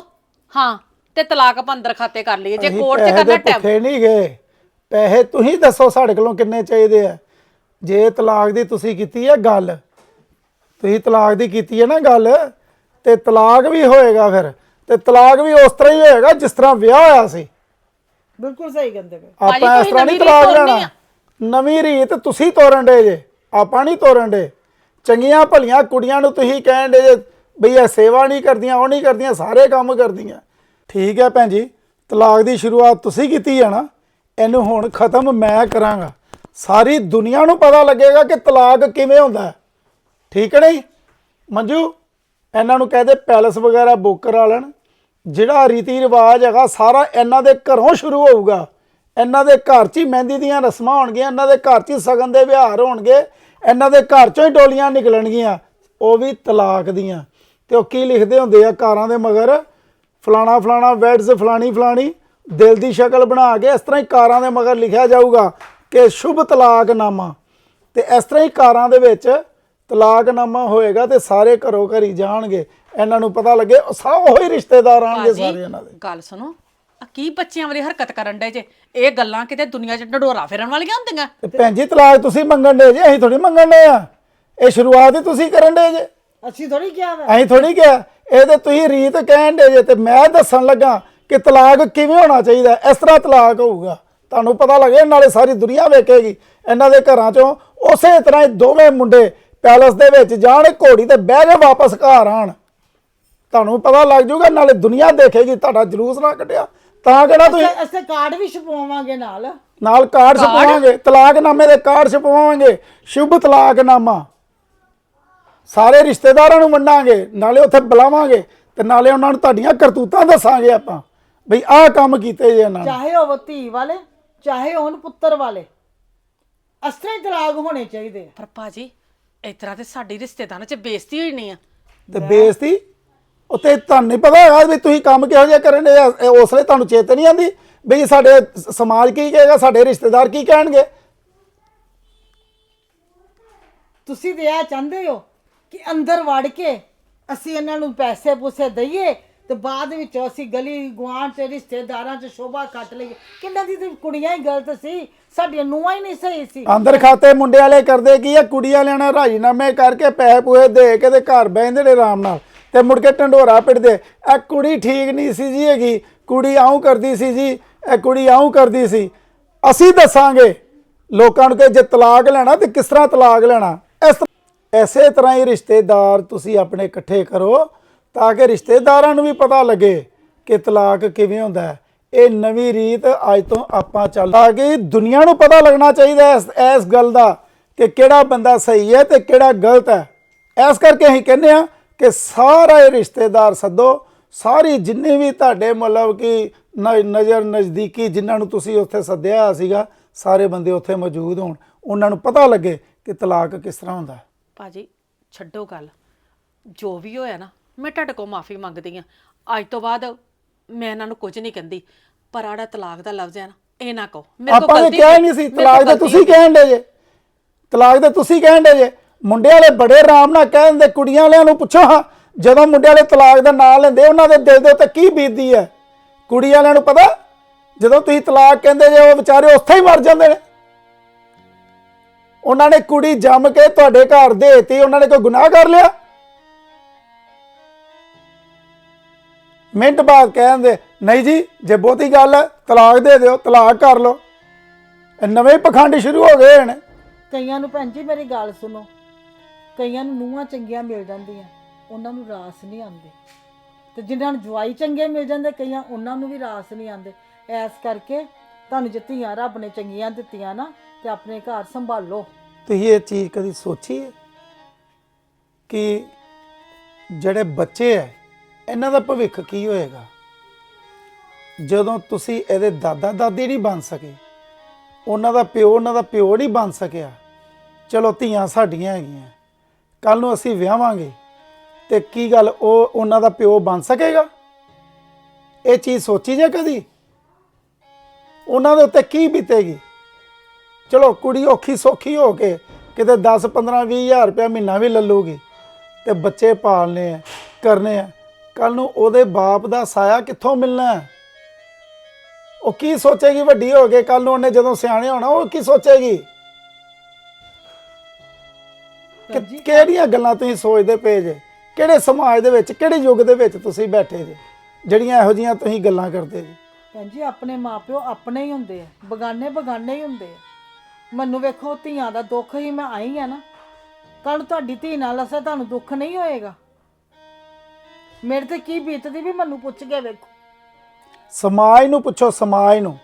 Speaker 5: ਹਾਂ ਤੇ ਤਲਾਕ ਆਪਾਂ ਅੰਦਰ ਖਾਤੇ ਕਰ ਲਈਏ। ਜੇ ਕੋਰਟ 'ਚ
Speaker 1: ਪੈਸੇ
Speaker 5: ਕਰਨਾ ਟੈਮ
Speaker 1: ਭੁੱਖੇ ਨਹੀਂ ਗਏ। ਪੈਸੇ ਤੁਸੀਂ ਦੱਸੋ ਸਾਡੇ ਕੋਲੋਂ ਕਿੰਨੇ ਚਾਹੀਦੇ ਆ। ਜੇ ਤਲਾਕ ਦੀ ਤੁਸੀਂ ਕੀਤੀ ਹੈ ਗੱਲ ਤੁਸੀਂ ਤਲਾਕ ਦੀ ਕੀਤੀ ਹੈ ਨਾ ਗੱਲ ਤੇ ਤਲਾਕ ਵੀ ਹੋਏਗਾ ਫਿਰ ਤੇ ਤਲਾਕ ਵੀ ਉਸ ਤਰ੍ਹਾਂ ਹੀ ਹੋਏਗਾ ਜਿਸ ਤਰ੍ਹਾਂ ਵਿਆਹ ਹੋਇਆ ਸੀ।
Speaker 2: ਬਿਲਕੁਲ ਸਹੀ ਕਹਿੰਦੇ ਪਏ।
Speaker 1: ਆਪਾਂ ਇਸ ਤਰ੍ਹਾਂ ਨਹੀਂ ਤਲਾਕ ਲੈਣਾ। ਨਵੀਂ ਰੀਤ ਤੁਸੀਂ ਤੋਰਨ ਦੇ ਜੇ ਆਪਾਂ ਨਹੀਂ ਤੋਰਨ ਦੇ ਚੰਗੀਆਂ ਭਲੀਆਂ ਕੁੜੀਆਂ ਨੂੰ ਤੁਸੀਂ ਕਹਿਣ ਦੇ ਜੇ ਬਈ ਇਹ ਸੇਵਾ ਨਹੀਂ ਕਰਦੀਆਂ ਉਹ ਨਹੀਂ ਕਰਦੀਆਂ ਸਾਰੇ ਕੰਮ ਕਰਦੀਆਂ। ਠੀਕ ਹੈ ਭੈਣ ਜੀ ਤਲਾਕ ਦੀ ਸ਼ੁਰੂਆਤ ਤੁਸੀਂ ਕੀਤੀ ਹੈ ਨਾ ਇਹਨੂੰ ਹੁਣ ਖਤਮ ਮੈਂ ਕਰਾਂਗਾ। ਸਾਰੀ ਦੁਨੀਆ ਨੂੰ ਪਤਾ ਲੱਗੇਗਾ ਕਿ ਤਲਾਕ ਕਿਵੇਂ ਹੁੰਦਾ ਠੀਕ ਹੈ ਨਹੀਂ? ਮੰਜੂ, ਇਹਨਾਂ ਨੂੰ ਕਹਦੇ ਪੈਲਸ ਵਗੈਰਾ ਬੁੱਕ ਕਰਾ ਲੈਣ ਜਿਹੜਾ ਰੀਤੀ ਰਿਵਾਜ ਹੈਗਾ, ਸਾਰਾ ਇਹਨਾਂ ਦੇ ਘਰੋਂ ਸ਼ੁਰੂ ਹੋਊਗਾ। ਇਹਨਾਂ ਦੇ ਘਰ 'ਚ ਹੀ ਮਹਿੰਦੀ ਦੀਆਂ ਰਸਮਾਂ ਹੋਣਗੀਆਂ, ਇਹਨਾਂ ਦੇ ਘਰ 'ਚ ਹੀ ਸਗਨ ਦੇ ਵਿਹਾਰ ਹੋਣਗੇ, ਇਹਨਾਂ ਦੇ ਘਰ 'ਚੋਂ ਹੀ ਟੋਲੀਆਂ ਨਿਕਲਣਗੀਆਂ, ਉਹ ਵੀ ਤਲਾਕ ਦੀਆਂ। ਤੇ ਉਹ ਕੀ ਲਿਖਦੇ ਹੁੰਦੇ ਆ ਕਾਰਾਂ ਦੇ ਮਗਰ? ਫਲਾਣਾ ਫਲਾਣਾ ਵੈਡਸ, ਫਲਾਣੀ ਫਲਾਣੀ, ਦਿਲ ਦੀ ਸ਼ਕਲ ਬਣਾ ਕੇ ਇਸ ਤਰ੍ਹਾਂ ਹੀ ਕਾਰਾਂ ਦੇ ਮਗਰ ਲਿਖਿਆ ਜਾਊਗਾ। ਕਿ ਸ਼ੁਭ ਤਲਾਕਨਾਮਾ। ਤੇ ਇਸ ਤਰ੍ਹਾਂ ਹੀ ਕਾਰਾਂ ਦੇ ਵਿੱਚ ਤਲਾਕਨਾਮਾ ਹੋਏਗਾ ਤੇ ਸਾਰੇ ਘਰੋਂ ਘਰੀ ਜਾਣਗੇ। ਇਹਨਾਂ ਨੂੰ ਪਤਾ ਲੱਗੇ ਉਹ ਸਭ ਉਹੀ ਰਿਸ਼ਤੇਦਾਰ ਆਣਗੇ ਸਾਰੇ ਇਹਨਾਂ ਦੇ।
Speaker 5: ਗੱਲ ਸੁਣੋ। ਆ ਕੀ ਬੱਚਿਆਂ ਵਾਲੀ ਹਰਕਤ ਕਰਨ ਡੇ ਜੇ? ਇਹ ਗੱਲਾਂ ਕਿਤੇ ਦੁਨੀਆ 'ਚ ਢਡੋਰਾ ਫੇਰਨ ਵਾਲੀਆਂ ਹੁੰਦੀਆਂ?
Speaker 1: ਤੇ ਭੈਣ ਜੀ ਤਲਾਕ ਤੁਸੀਂ ਮੰਗਣ ਦੇ ਜੇ? ਅਸੀਂ ਥੋੜੀ ਮੰਗਣ ਦੇ ਆ। ਇਹ ਸ਼ੁਰੂਆਤ ਹੀ ਤੁਸੀਂ ਕਰਨ ਦੇ ਜੇ?
Speaker 2: ਅਸੀਂ ਥੋੜੀ ਕਿਹਾ ਵਾ।
Speaker 1: ਅਸੀਂ ਥੋੜੀ ਕਿਹਾ। ਇਹ ਤੇ ਤੁਸੀਂ ਰੀਤ ਕਹਿਣ ਦੇ ਜੇ ਤੇ ਮੈਂ ਦੱਸਣ ਲੱਗਾ ਕਿ ਤਲਾਕ ਕਿਵੇਂ ਹੋਣਾ ਚਾਹੀਦਾ? ਇਸ ਤਰ੍ਹਾਂ ਤਲਾਕ ਹੋਊਗਾ। ਤੁਹਾਨੂੰ ਪਤਾ ਲੱਗੇ ਨਾਲੇ ਸਾਰੀ ਦੁਨੀਆ ਵੇਖੇਗੀ। ਇਹਨਾਂ ਦੇ ਘਰਾਂ ਚੋਂ ਉਸੇ ਤਰ੍ਹਾਂ ਹੀ ਦੋਵੇਂ ਮੁੰਡੇ ਪੈਲਸ ਦੇ ਵਿੱਚ ਜਾਣ ਘੋੜੀ ਤੇ ਬਹਿ ਕੇ ਵਾਪਸ ਘਰ ਆਣ ਤੁਹਾਨੂੰ ਪਤਾ ਲੱਗ ਜਾਊਗਾ ਨਾਲੇ ਦੁਨੀਆ ਦੇਖੇਗੀ ਤੁਹਾਡਾ ਜਲੂਸ ਨਾ ਕੱਢਿਆ। ਤਾਂ ਕਿਹੜਾ ਤੁਸੀਂ
Speaker 2: ਅਸੀਂ ਕਾਰਡ ਵੀ ਛਪਵਾਵਾਂਗੇ ਨਾਲ?
Speaker 1: ਨਾਲ ਕਾਰਡ ਛਪਵਾਵਾਂਗੇ ਤਲਾਕਨਾਮੇ ਦੇ ਕਾਰਡ ਛਪਵਾਵਾਂਗੇ ਸ਼ੁਭ ਤਲਾਕਨਾਮਾ। ਸਾਰੇ ਰਿਸ਼ਤੇਦਾਰਾਂ ਨੂੰ ਵੰਡਾਂਗੇ ਨਾਲੇ ਉੱਥੇ ਬੁਲਾਵਾਂਗੇ ਤੇ ਨਾਲੇ ਉਹਨਾਂ ਨੂੰ ਤੁਹਾਡੀਆਂ ਕਰਤੂਤਾਂ ਦੱਸਾਂਗੇ ਆਪਾਂ ਬਈ ਆਹ ਕੰਮ ਕੀਤੇ ਜੇ ਇਹਨਾਂ ਨੇ।
Speaker 2: ਚਾਹੇ ਉਹ ਧੀ ਵਾਲੇ। ਚਾਹੇ ਹੋਣ ਪੁੱਤਰ ਵਾਲੇ। ਅਸਰੇ ਤਲਾਕ ਹੋਣੇ ਚਾਹੀਦੇ ਆ।
Speaker 5: ਪਰ ਭਾਜੀ ਇਸ ਤਰ੍ਹਾਂ ਤੇ ਸਾਡੀ ਰਿਸ਼ਤੇਦਾਰਾਂ 'ਚ ਬੇਇੱਜ਼ਤੀ ਹੋਈ ਨਹੀਂ ਆ।
Speaker 1: ਤੇ ਬੇਇੱਜ਼ਤੀ? ਉੱਤੇ ਤੁਹਾਨੂੰ ਨਹੀਂ ਪਤਾ ਹੈਗਾ ਵੀ ਤੁਸੀਂ ਕੰਮ ਕਿਹੋ ਜਿਹਾ ਕਰਨ ਦੇ ਉਸ ਵੇਲੇ ਤੁਹਾਨੂੰ ਚੇਤ ਨਹੀਂ ਆਂਦੀ ਬਈ ਸਾਡੇ ਸ- ਸਮਾਜ ਕੀ ਕਹੇਗਾ ਸਾਡੇ ਰਿਸ਼ਤੇਦਾਰ ਕੀ ਕਹਿਣਗੇ?
Speaker 2: ਤੁਸੀਂ ਤੇ ਇਹ ਚਾਹੁੰਦੇ ਹੋ ਕਿ ਅੰਦਰ ਵੜ ਕੇ ਅਸੀਂ ਇਹਨਾਂ ਨੂੰ ਪੈਸੇ ਪੂਸੇ ਦਈਏ ਤੇ ਬਾਅਦ ਵਿੱਚ ਅਸੀਂ ਗਲੀ ਗੁਆਂਢ ਚ ਰਿਸ਼ਤੇਦਾਰਾਂ ਚ ਸ਼ੋਭਾ ਕੱਟ ਲਈਏ ਕਿੰਨਾਂ ਦੀ ਤੇ ਕੁੜੀਆਂ ਹੀ ਗਲਤ ਸੀ? ਸਾਡੀਆਂ ਨੂੰਹਾਂ ਹੀ ਨਹੀਂ ਸਹੀ ਸੀ।
Speaker 1: ਅੰਦਰ ਖਾਤੇ ਮੁੰਡੇ ਵਾਲੇ ਕਰਦੇ ਕੀ ਆ? ਕੁੜੀ ਵਾਲਿਆਂ ਰਾਜੀਨਾਮੇ ਕਰਕੇ ਪੈਸੇ ਪੂਏ ਦੇ ਕੇ ਤੇ ਘਰ ਬਹਿੰਦੇ ਨੇ ਆਰਾਮ ਨਾਲ। ਤੇ ਮੁੜ ਕੇ ਢੰਡੋਰਾ ਪਿੱਟਦੇ। ਇਹ ਕੁੜੀ ਠੀਕ ਨਹੀਂ ਸੀ ਜੀ ਹੈਗੀ। ਕੁੜੀ ਆਉਂ ਕਰਦੀ ਸੀ ਜੀ। ਇਹ ਕੁੜੀ ਆਉਂ ਕਰਦੀ ਸੀ। ਅਸੀਂ ਦੱਸਾਂਗੇ ਲੋਕਾਂ ਨੂੰ ਕਿ ਜੇ ਤਲਾਕ ਲੈਣਾ ਤੇ ਕਿਸ ਤਰ੍ਹਾਂ ਤਲਾਕ ਲੈਣਾ? ਇਸ ਤਰ੍ਹਾਂ- ਐਸੇ ਤਰ੍ਹਾਂ ਹੀ ਰਿਸ਼ਤੇਦਾਰ ਤੁਸੀਂ ਆਪਣੇ ਇਕੱਠੇ ਕਰੋ। ਤਾਂ ਕਿ ਰਿਸ਼ਤੇਦਾਰਾਂ ਨੂੰ ਵੀ ਪਤਾ ਲੱਗੇ ਕਿ ਤਲਾਕ ਕਿਵੇਂ ਹੁੰਦਾ ਹੈ। ਇਹ ਨਵੀਂ ਰੀਤ ਅੱਜ ਤੋਂ ਆਪਾਂ ਚੱਲ ਤਾਂ ਕਿ ਦੁਨੀਆ ਨੂੰ ਪਤਾ ਲੱਗਣਾ ਚਾਹੀਦਾ ਇਸ ਇਸ ਗੱਲ ਦਾ ਕਿ ਕਿਹੜਾ ਬੰਦਾ ਸਹੀ ਹੈ ਤੇ ਕਿਹੜਾ ਗਲਤ ਹੈ। ਇਸ ਕਰਕੇ ਅਸੀਂ ਕਹਿੰਦੇ ਆ ਕਿ ਸਾਰਾ ਇਹ ਰਿਸ਼ਤੇਦਾਰ ਸੱਦੋ। ਸਾਰੀ ਜਿੰਨੇ ਵੀ ਤੁਹਾਡੇ ਮਤਲਬ ਕਿ ਨ- ਨਜ਼ਰ ਨਜ਼ਦੀਕੀ ਜਿਨ੍ਹਾਂ ਨੂੰ ਤੁਸੀਂ ਉੱਥੇ ਸੱਦਿਆ ਹੋਇਆ ਸੀਗਾ, ਸਾਰੇ ਬੰਦੇ ਉੱਥੇ ਮੌਜੂਦ ਹੋਣ। ਉਹਨਾਂ ਨੂੰ ਪਤਾ ਲੱਗੇ ਕਿ ਤਲਾਕ ਕਿਸ ਤਰ੍ਹਾਂ ਹੁੰਦਾ ਹੈ।
Speaker 5: ਭਾਜੀ, ਛੱਡੋ ਗੱਲ। ਜੋ ਵੀ ਹੋਇਆ ਨਾ ਮੈਂ ਤੁਹਾਡੇ ਕੋਲ ਮਾਫੀ ਮੰਗਦੀ ਆ ਅੱਜ ਤੋਂ ਬਾਅਦ ਮੈਂ ਇਹਨਾਂ ਨੂੰ ਕੁਝ ਨਹੀਂ ਕਹਿੰਦੀ। ਪਰ ਆੜਾ ਤਲਾਕ ਦਾ ਲਫ਼ਜ਼ ਹੈ ਨਾ ਇਹ ਨਾ ਕਹੋ। ਮੇਰੇ ਕੋਲ
Speaker 1: ਆਪਾਂ ਨੇ
Speaker 5: ਗਲਤੀ
Speaker 1: ਕਿਹਾ ਹੀ
Speaker 5: ਹੋਈ-
Speaker 1: ਨਹੀਂ ਸੀ
Speaker 5: ਮੇਰੇ ਕੋਲ
Speaker 1: ਤਲਾਕ ਤਾਂ
Speaker 5: ਗਲਤੀ
Speaker 1: ਤੁਸੀਂ। ਕਹਿਣ ਦੇ ਜੇ। ਤਲਾਕ ਤਾਂ ਤੁਸੀਂ ਕਹਿਣ ਦੇ ਜੇ। ਮੁੰਡੇ ਵਾਲੇ ਬੜੇ ਆਰਾਮ ਨਾਲ ਕਹਿ ਦਿੰਦੇ ਕੁੜੀਆਂ ਵਾਲਿਆਂ ਨੂੰ ਪੁੱਛੋ ਹਾਂ ਜਦੋਂ ਮੁੰਡੇ ਵਾਲੇ ਤਲਾਕ ਦਾ ਨਾਂ ਲੈਂਦੇ ਉਹਨਾਂ ਦੇ ਦਿਲ ਦੇ ਉੱਤੇ ਕੀ ਬੀਤਦੀ ਹੈ? ਕੁੜੀ ਵਾਲਿਆਂ ਨੂੰ ਪਤਾ ਜਦੋਂ ਤੁਸੀਂ ਤਲਾਕ ਕਹਿੰਦੇ ਜੇ ਉਹ ਵਿਚਾਰੇ ਉੱਥੇ ਹੀ ਮਰ ਜਾਂਦੇ ਨੇ। ਉਹਨਾਂ ਨੇ ਕੁੜੀ ਜੰਮ ਕੇ ਤੁਹਾਡੇ ਘਰ ਦੇਤੀ ਉਹਨਾਂ ਨੇ ਕੋਈ ਗੁਨਾਹ ਕਰ ਲਿਆ? ਮਿੰਟ ਬਾਅਦ ਕਹਿੰਦੇ ਨਹੀਂ ਜੀ ਜੇ ਬਹੁਤੀ ਗੱਲ ਹੈ ਤਲਾਕ ਦੇ ਦਿਓ ਤਲਾਕ ਕਰ ਲਓ। ਇਹ ਨਵੇਂ ਪਖੰਡ ਸ਼ੁਰੂ ਹੋ ਗਏ ਹਨ
Speaker 2: ਕਈਆਂ ਨੂੰ ਭੈਣ ਜੀ ਮੇਰੀ ਗੱਲ ਸੁਣੋ। ਕਈਆਂ ਨੂੰ ਨੂੰਹਾਂ ਚੰਗੀਆਂ ਮਿਲ ਜਾਂਦੀਆਂ ਉਹਨਾਂ ਨੂੰ ਰਾਸ ਨਹੀਂ ਆਉਂਦੇ। ਤੇ ਜਿਨ੍ਹਾਂ ਨੂੰ ਜਵਾਈ ਚੰਗੇ ਮਿਲ ਜਾਂਦੇ ਕਈਆਂ ਉਹਨਾਂ ਨੂੰ ਵੀ ਰਾਸ ਨਹੀਂ ਆਉਂਦੇ। ਐਸ ਕਰਕੇ ਤੁਹਾਨੂੰ ਜੇ ਧੀਆਂ ਰੱਬ ਨੇ ਚੰਗੀਆਂ ਦਿੱਤੀਆਂ ਨਾ ਤੇ ਆਪਣੇ ਘਰ ਸੰਭਾਲੋ।
Speaker 1: ਤੁਸੀਂ ਇਹ ਚੀਜ਼ ਕਦੀ ਸੋਚੀ ਹੈ ਕਿ ਜਿਹੜੇ ਬੱਚੇ ਹੈ ਇਹਨਾਂ ਦਾ ਭਵਿੱਖ ਕੀ ਹੋਏਗਾ? ਜਦੋਂ ਤੁਸੀਂ ਇਹਦੇ ਦਾਦਾ ਦਾਦੀ ਨਹੀਂ ਬਣ ਸਕੇ, ਉਹਨਾਂ ਦਾ ਪਿਓ, ਉਹਨਾਂ ਦਾ ਪਿਓ ਨਹੀਂ ਬਣ ਸਕਿਆ, ਚਲੋ ਧੀਆਂ ਸਾਡੀਆਂ ਹੈਗੀਆਂ ਕੱਲ ਨੂੰ ਅਸੀਂ ਵਿਆਹਾਂਗੇ, ਤੇ ਕੀ ਗੱਲ ਉਹ ਉਹਨਾਂ ਦਾ ਪਿਓ ਬਣ ਸਕੇਗਾ? ਇਹ ਚੀਜ਼ ਸੋਚੀ ਜੇ ਕਦੀ? ਉਹਨਾਂ ਦੇ ਉੱਤੇ ਕੀ ਬੀਤੇਗੀ? ਚਲੋ ਕੁੜੀ ਔਖੀ ਸੌਖੀ ਹੋ ਕੇ ਕਿਤੇ 10 15 20 ਹਜ਼ਾਰ ਰੁਪਇਆ ਮਹੀਨਾ ਵੀ ਲੱਲੂਗੀ ਤੇ ਬੱਚੇ ਪਾਲਨੇ ਆ, ਕਰਨੇ ਆ ਕੱਲ ਨੂੰ ਉਹਦੇ ਬਾਪ ਦਾ ਸਾਇਆ ਕਿੱਥੋਂ ਮਿਲਣਾ? ਉਹ ਕੀ ਸੋਚੇਗੀ ਵੱਡੀ ਹੋ ਕੇ ਕੱਲ ਨੂੰ ਉਹਨੇ ਜਦੋਂ ਸਿਆਣੇ ਹੋਣਾ ਉਹ ਕੀ ਸੋਚੇਗੀ? ਕਿ- ਕਿਹੜੀਆਂ ਗੱਲਾਂ ਤੁਸੀਂ ਸੋਚਦੇ ਪਏ ਜੇ? ਕਿਹੜੇ ਸਮਾਜ ਦੇ ਵਿੱਚ ਕਿਹੜੇ ਯੁੱਗ ਦੇ ਵਿੱਚ ਤੁਸੀਂ ਬੈਠੇ ਜੇ ਜਿਹੜੀਆਂ ਇਹੋ ਜੀਆਂ ਤੁਸੀਂ ਗੱਲਾਂ ਕਰਦੇ ਜੇ?
Speaker 2: ਭੈਣ ਜੀ ਆਪਣੇ ਮਾਪਿਓ ਆਪਣੇ ਹੀ ਹੁੰਦੇ ਆ ਬਗਾਨੇ ਬਗਾਨੇ ਹੀ ਹੁੰਦੇ ਆ। ਮੈਨੂੰ ਵੇਖੋ ਧੀਆਂ ਦਾ ਦੁੱਖ ਹੀ ਮੈਂ ਆਈ ਆ ਨਾ। ਕੱਲ ਤੁਹਾਡੀ ਧੀ ਨਾਲ ਅਸਾ ਤੁਹਾਨੂੰ ਦੁੱਖ ਨਹੀਂ ਹੋਏਗਾ। ਮੇਰੇ ਤੇ ਕੀ ਬੀਤਦੀ ਵੀ ਮੈਨੂੰ ਪੁੱਛ ਕੇ ਵੇਖੋ।
Speaker 1: ਸਮਾਜ ਨੂੰ ਪੁੱਛੋ, ਸਮਾਜ ਨੂੰ।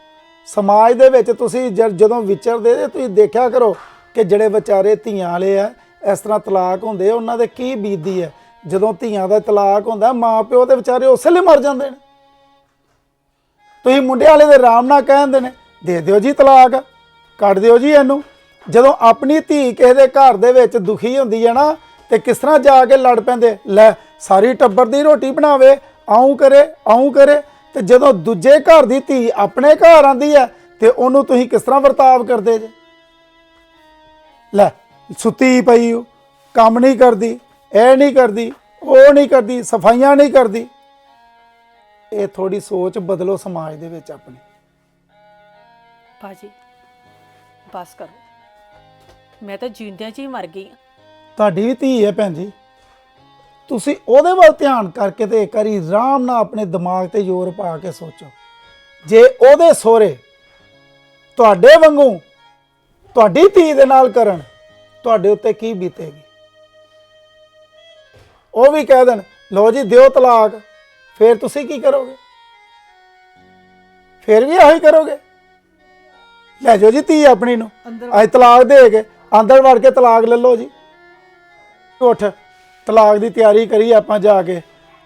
Speaker 1: ਸਮਾਜ ਦੇ ਵਿੱਚ ਤੁਸੀਂ ਜ- ਜਦੋਂ ਵਿਚਰਦੇ ਜੇ, ਤੁਸੀਂ ਦੇਖਿਆ ਕਰੋ ਕਿ ਜਿਹੜੇ ਵਿਚਾਰੇ ਧੀਆਂ ਵਾਲੇ ਆ, ਇਸ ਤਰ੍ਹਾਂ ਤਲਾਕ ਹੁੰਦੇ ਆ, ਉਹਨਾਂ ਦੇ ਕੀ ਬੀਤਦੀ ਹੈ ਜਦੋਂ ਧੀਆਂ ਦਾ ਤਲਾਕ ਹੁੰਦਾ ਮਾਂ ਪਿਓ ਤੇ ਵਿਚਾਰੇ ਉਸੇ ਲਈ ਮਰ ਜਾਂਦੇ ਨੇ। ਤੁਸੀਂ ਮੁੰਡੇ ਵਾਲੇ ਦੇ ਆਰਾਮ ਨਾਲ ਕਹਿੰਦੇ ਨੇ, ਦੇ ਦਿਓ ਜੀ ਤਲਾਕ, ਕੱਢ ਦਿਓ ਜੀ ਇਹਨੂੰ। ਜਦੋਂ ਆਪਣੀ ਧੀ ਕਿਸੇ ਦੇ ਘਰ ਦੇ ਵਿੱਚ ਦੁਖੀ ਹੁੰਦੀ ਹੈ ਨਾ, ਤੇ ਕਿਸ ਤਰ੍ਹਾਂ ਜਾ ਕੇ ਲੜ ਪੈਂਦੇ ਲੈ ਸਾਰੀ ਟੱਬਰ ਦੀ ਰੋਟੀ ਬਣਾਵੇ ਆਉਂ ਕਰੇ ਆਉਂ ਕਰੇ ਤੇ ਜਦੋਂ ਦੂਜੇ ਘਰ ਦੀ ਧੀ ਆਪਣੇ ਘਰ ਆਂਦੀ ਹੈ ਤੇ ਉਹਨੂੰ ਤੁਸੀਂ ਕਿਸ ਤਰ੍ਹਾਂ ਵਰਤਾਵ ਕਰਦੇ ਜੇ? ਲੈ ਸੁੱਤੀ ਪਈ ਉਹ ਕੰਮ ਨਹੀਂ ਕਰਦੀ ਇਹ ਨਹੀਂ ਕਰਦੀ ਉਹ ਨਹੀਂ ਕਰਦੀ ਸਫਾਈਆਂ ਨਹੀਂ ਕਰਦੀ। ਇਹ ਥੋੜੀ ਸੋਚ ਬਦਲੋ ਸਮਾਜ ਦੇ ਵਿੱਚ ਆਪਣੀ।
Speaker 5: ਬਾਜੀ ਬਸ ਕਰੋ। ਮੈਂ ਤਾਂ ਜਿੰਦਿਆਂ 'ਚ ਹੀ ਮਰ ਗਈ ਹਾਂ।
Speaker 1: ਤੁਹਾਡੀ ਵੀ ਧੀ ਹੈ ਭੈਣ ਜੀ। ਤੁਸੀਂ ਉਹਦੇ ਵੱਲ ਧਿਆਨ ਕਰਕੇ ਤੇ ਇੱਕ ਵਾਰੀ ਆਰਾਮ ਨਾਲ ਆਪਣੇ ਦਿਮਾਗ ਤੇ ਜ਼ੋਰ ਪਾ ਕੇ ਸੋਚੋ। ਜੇ ਉਹਦੇ ਸੋਹਰੇ ਤੁਹਾਡੇ ਵਾਂਗੂ ਤੁਹਾਡੀ ਧੀ ਦੇ ਨਾਲ ਕਰਨ ਤੁਹਾਡੇ ਉੱਤੇ ਕੀ ਬੀਤੇਗੀ? ਉਹ ਵੀ ਕਹਿ ਦੇਣ ਲੋ ਜੀ ਦਿਓ ਤਲਾਕ ਫਿਰ ਤੁਸੀਂ ਕੀ ਕਰੋਗੇ? ਫਿਰ ਵੀ ਆਹੀ ਕਰੋਗੇ? ਲੈ ਜਾਓ ਜੀ ਧੀ ਆਪਣੀ ਨੂੰ। ਅੱਜ ਤਲਾਕ ਦੇ ਕੇ ਅੰਦਰ ਵੜ ਕੇ ਤਲਾਕ ਲੈ ਲਓ ਜੀ। ਉੱਠ। ਤਲਾਕ ਦੀ ਤਿਆਰੀ ਕਰੀ ਆਪਾਂ ਜਾ ਕੇ।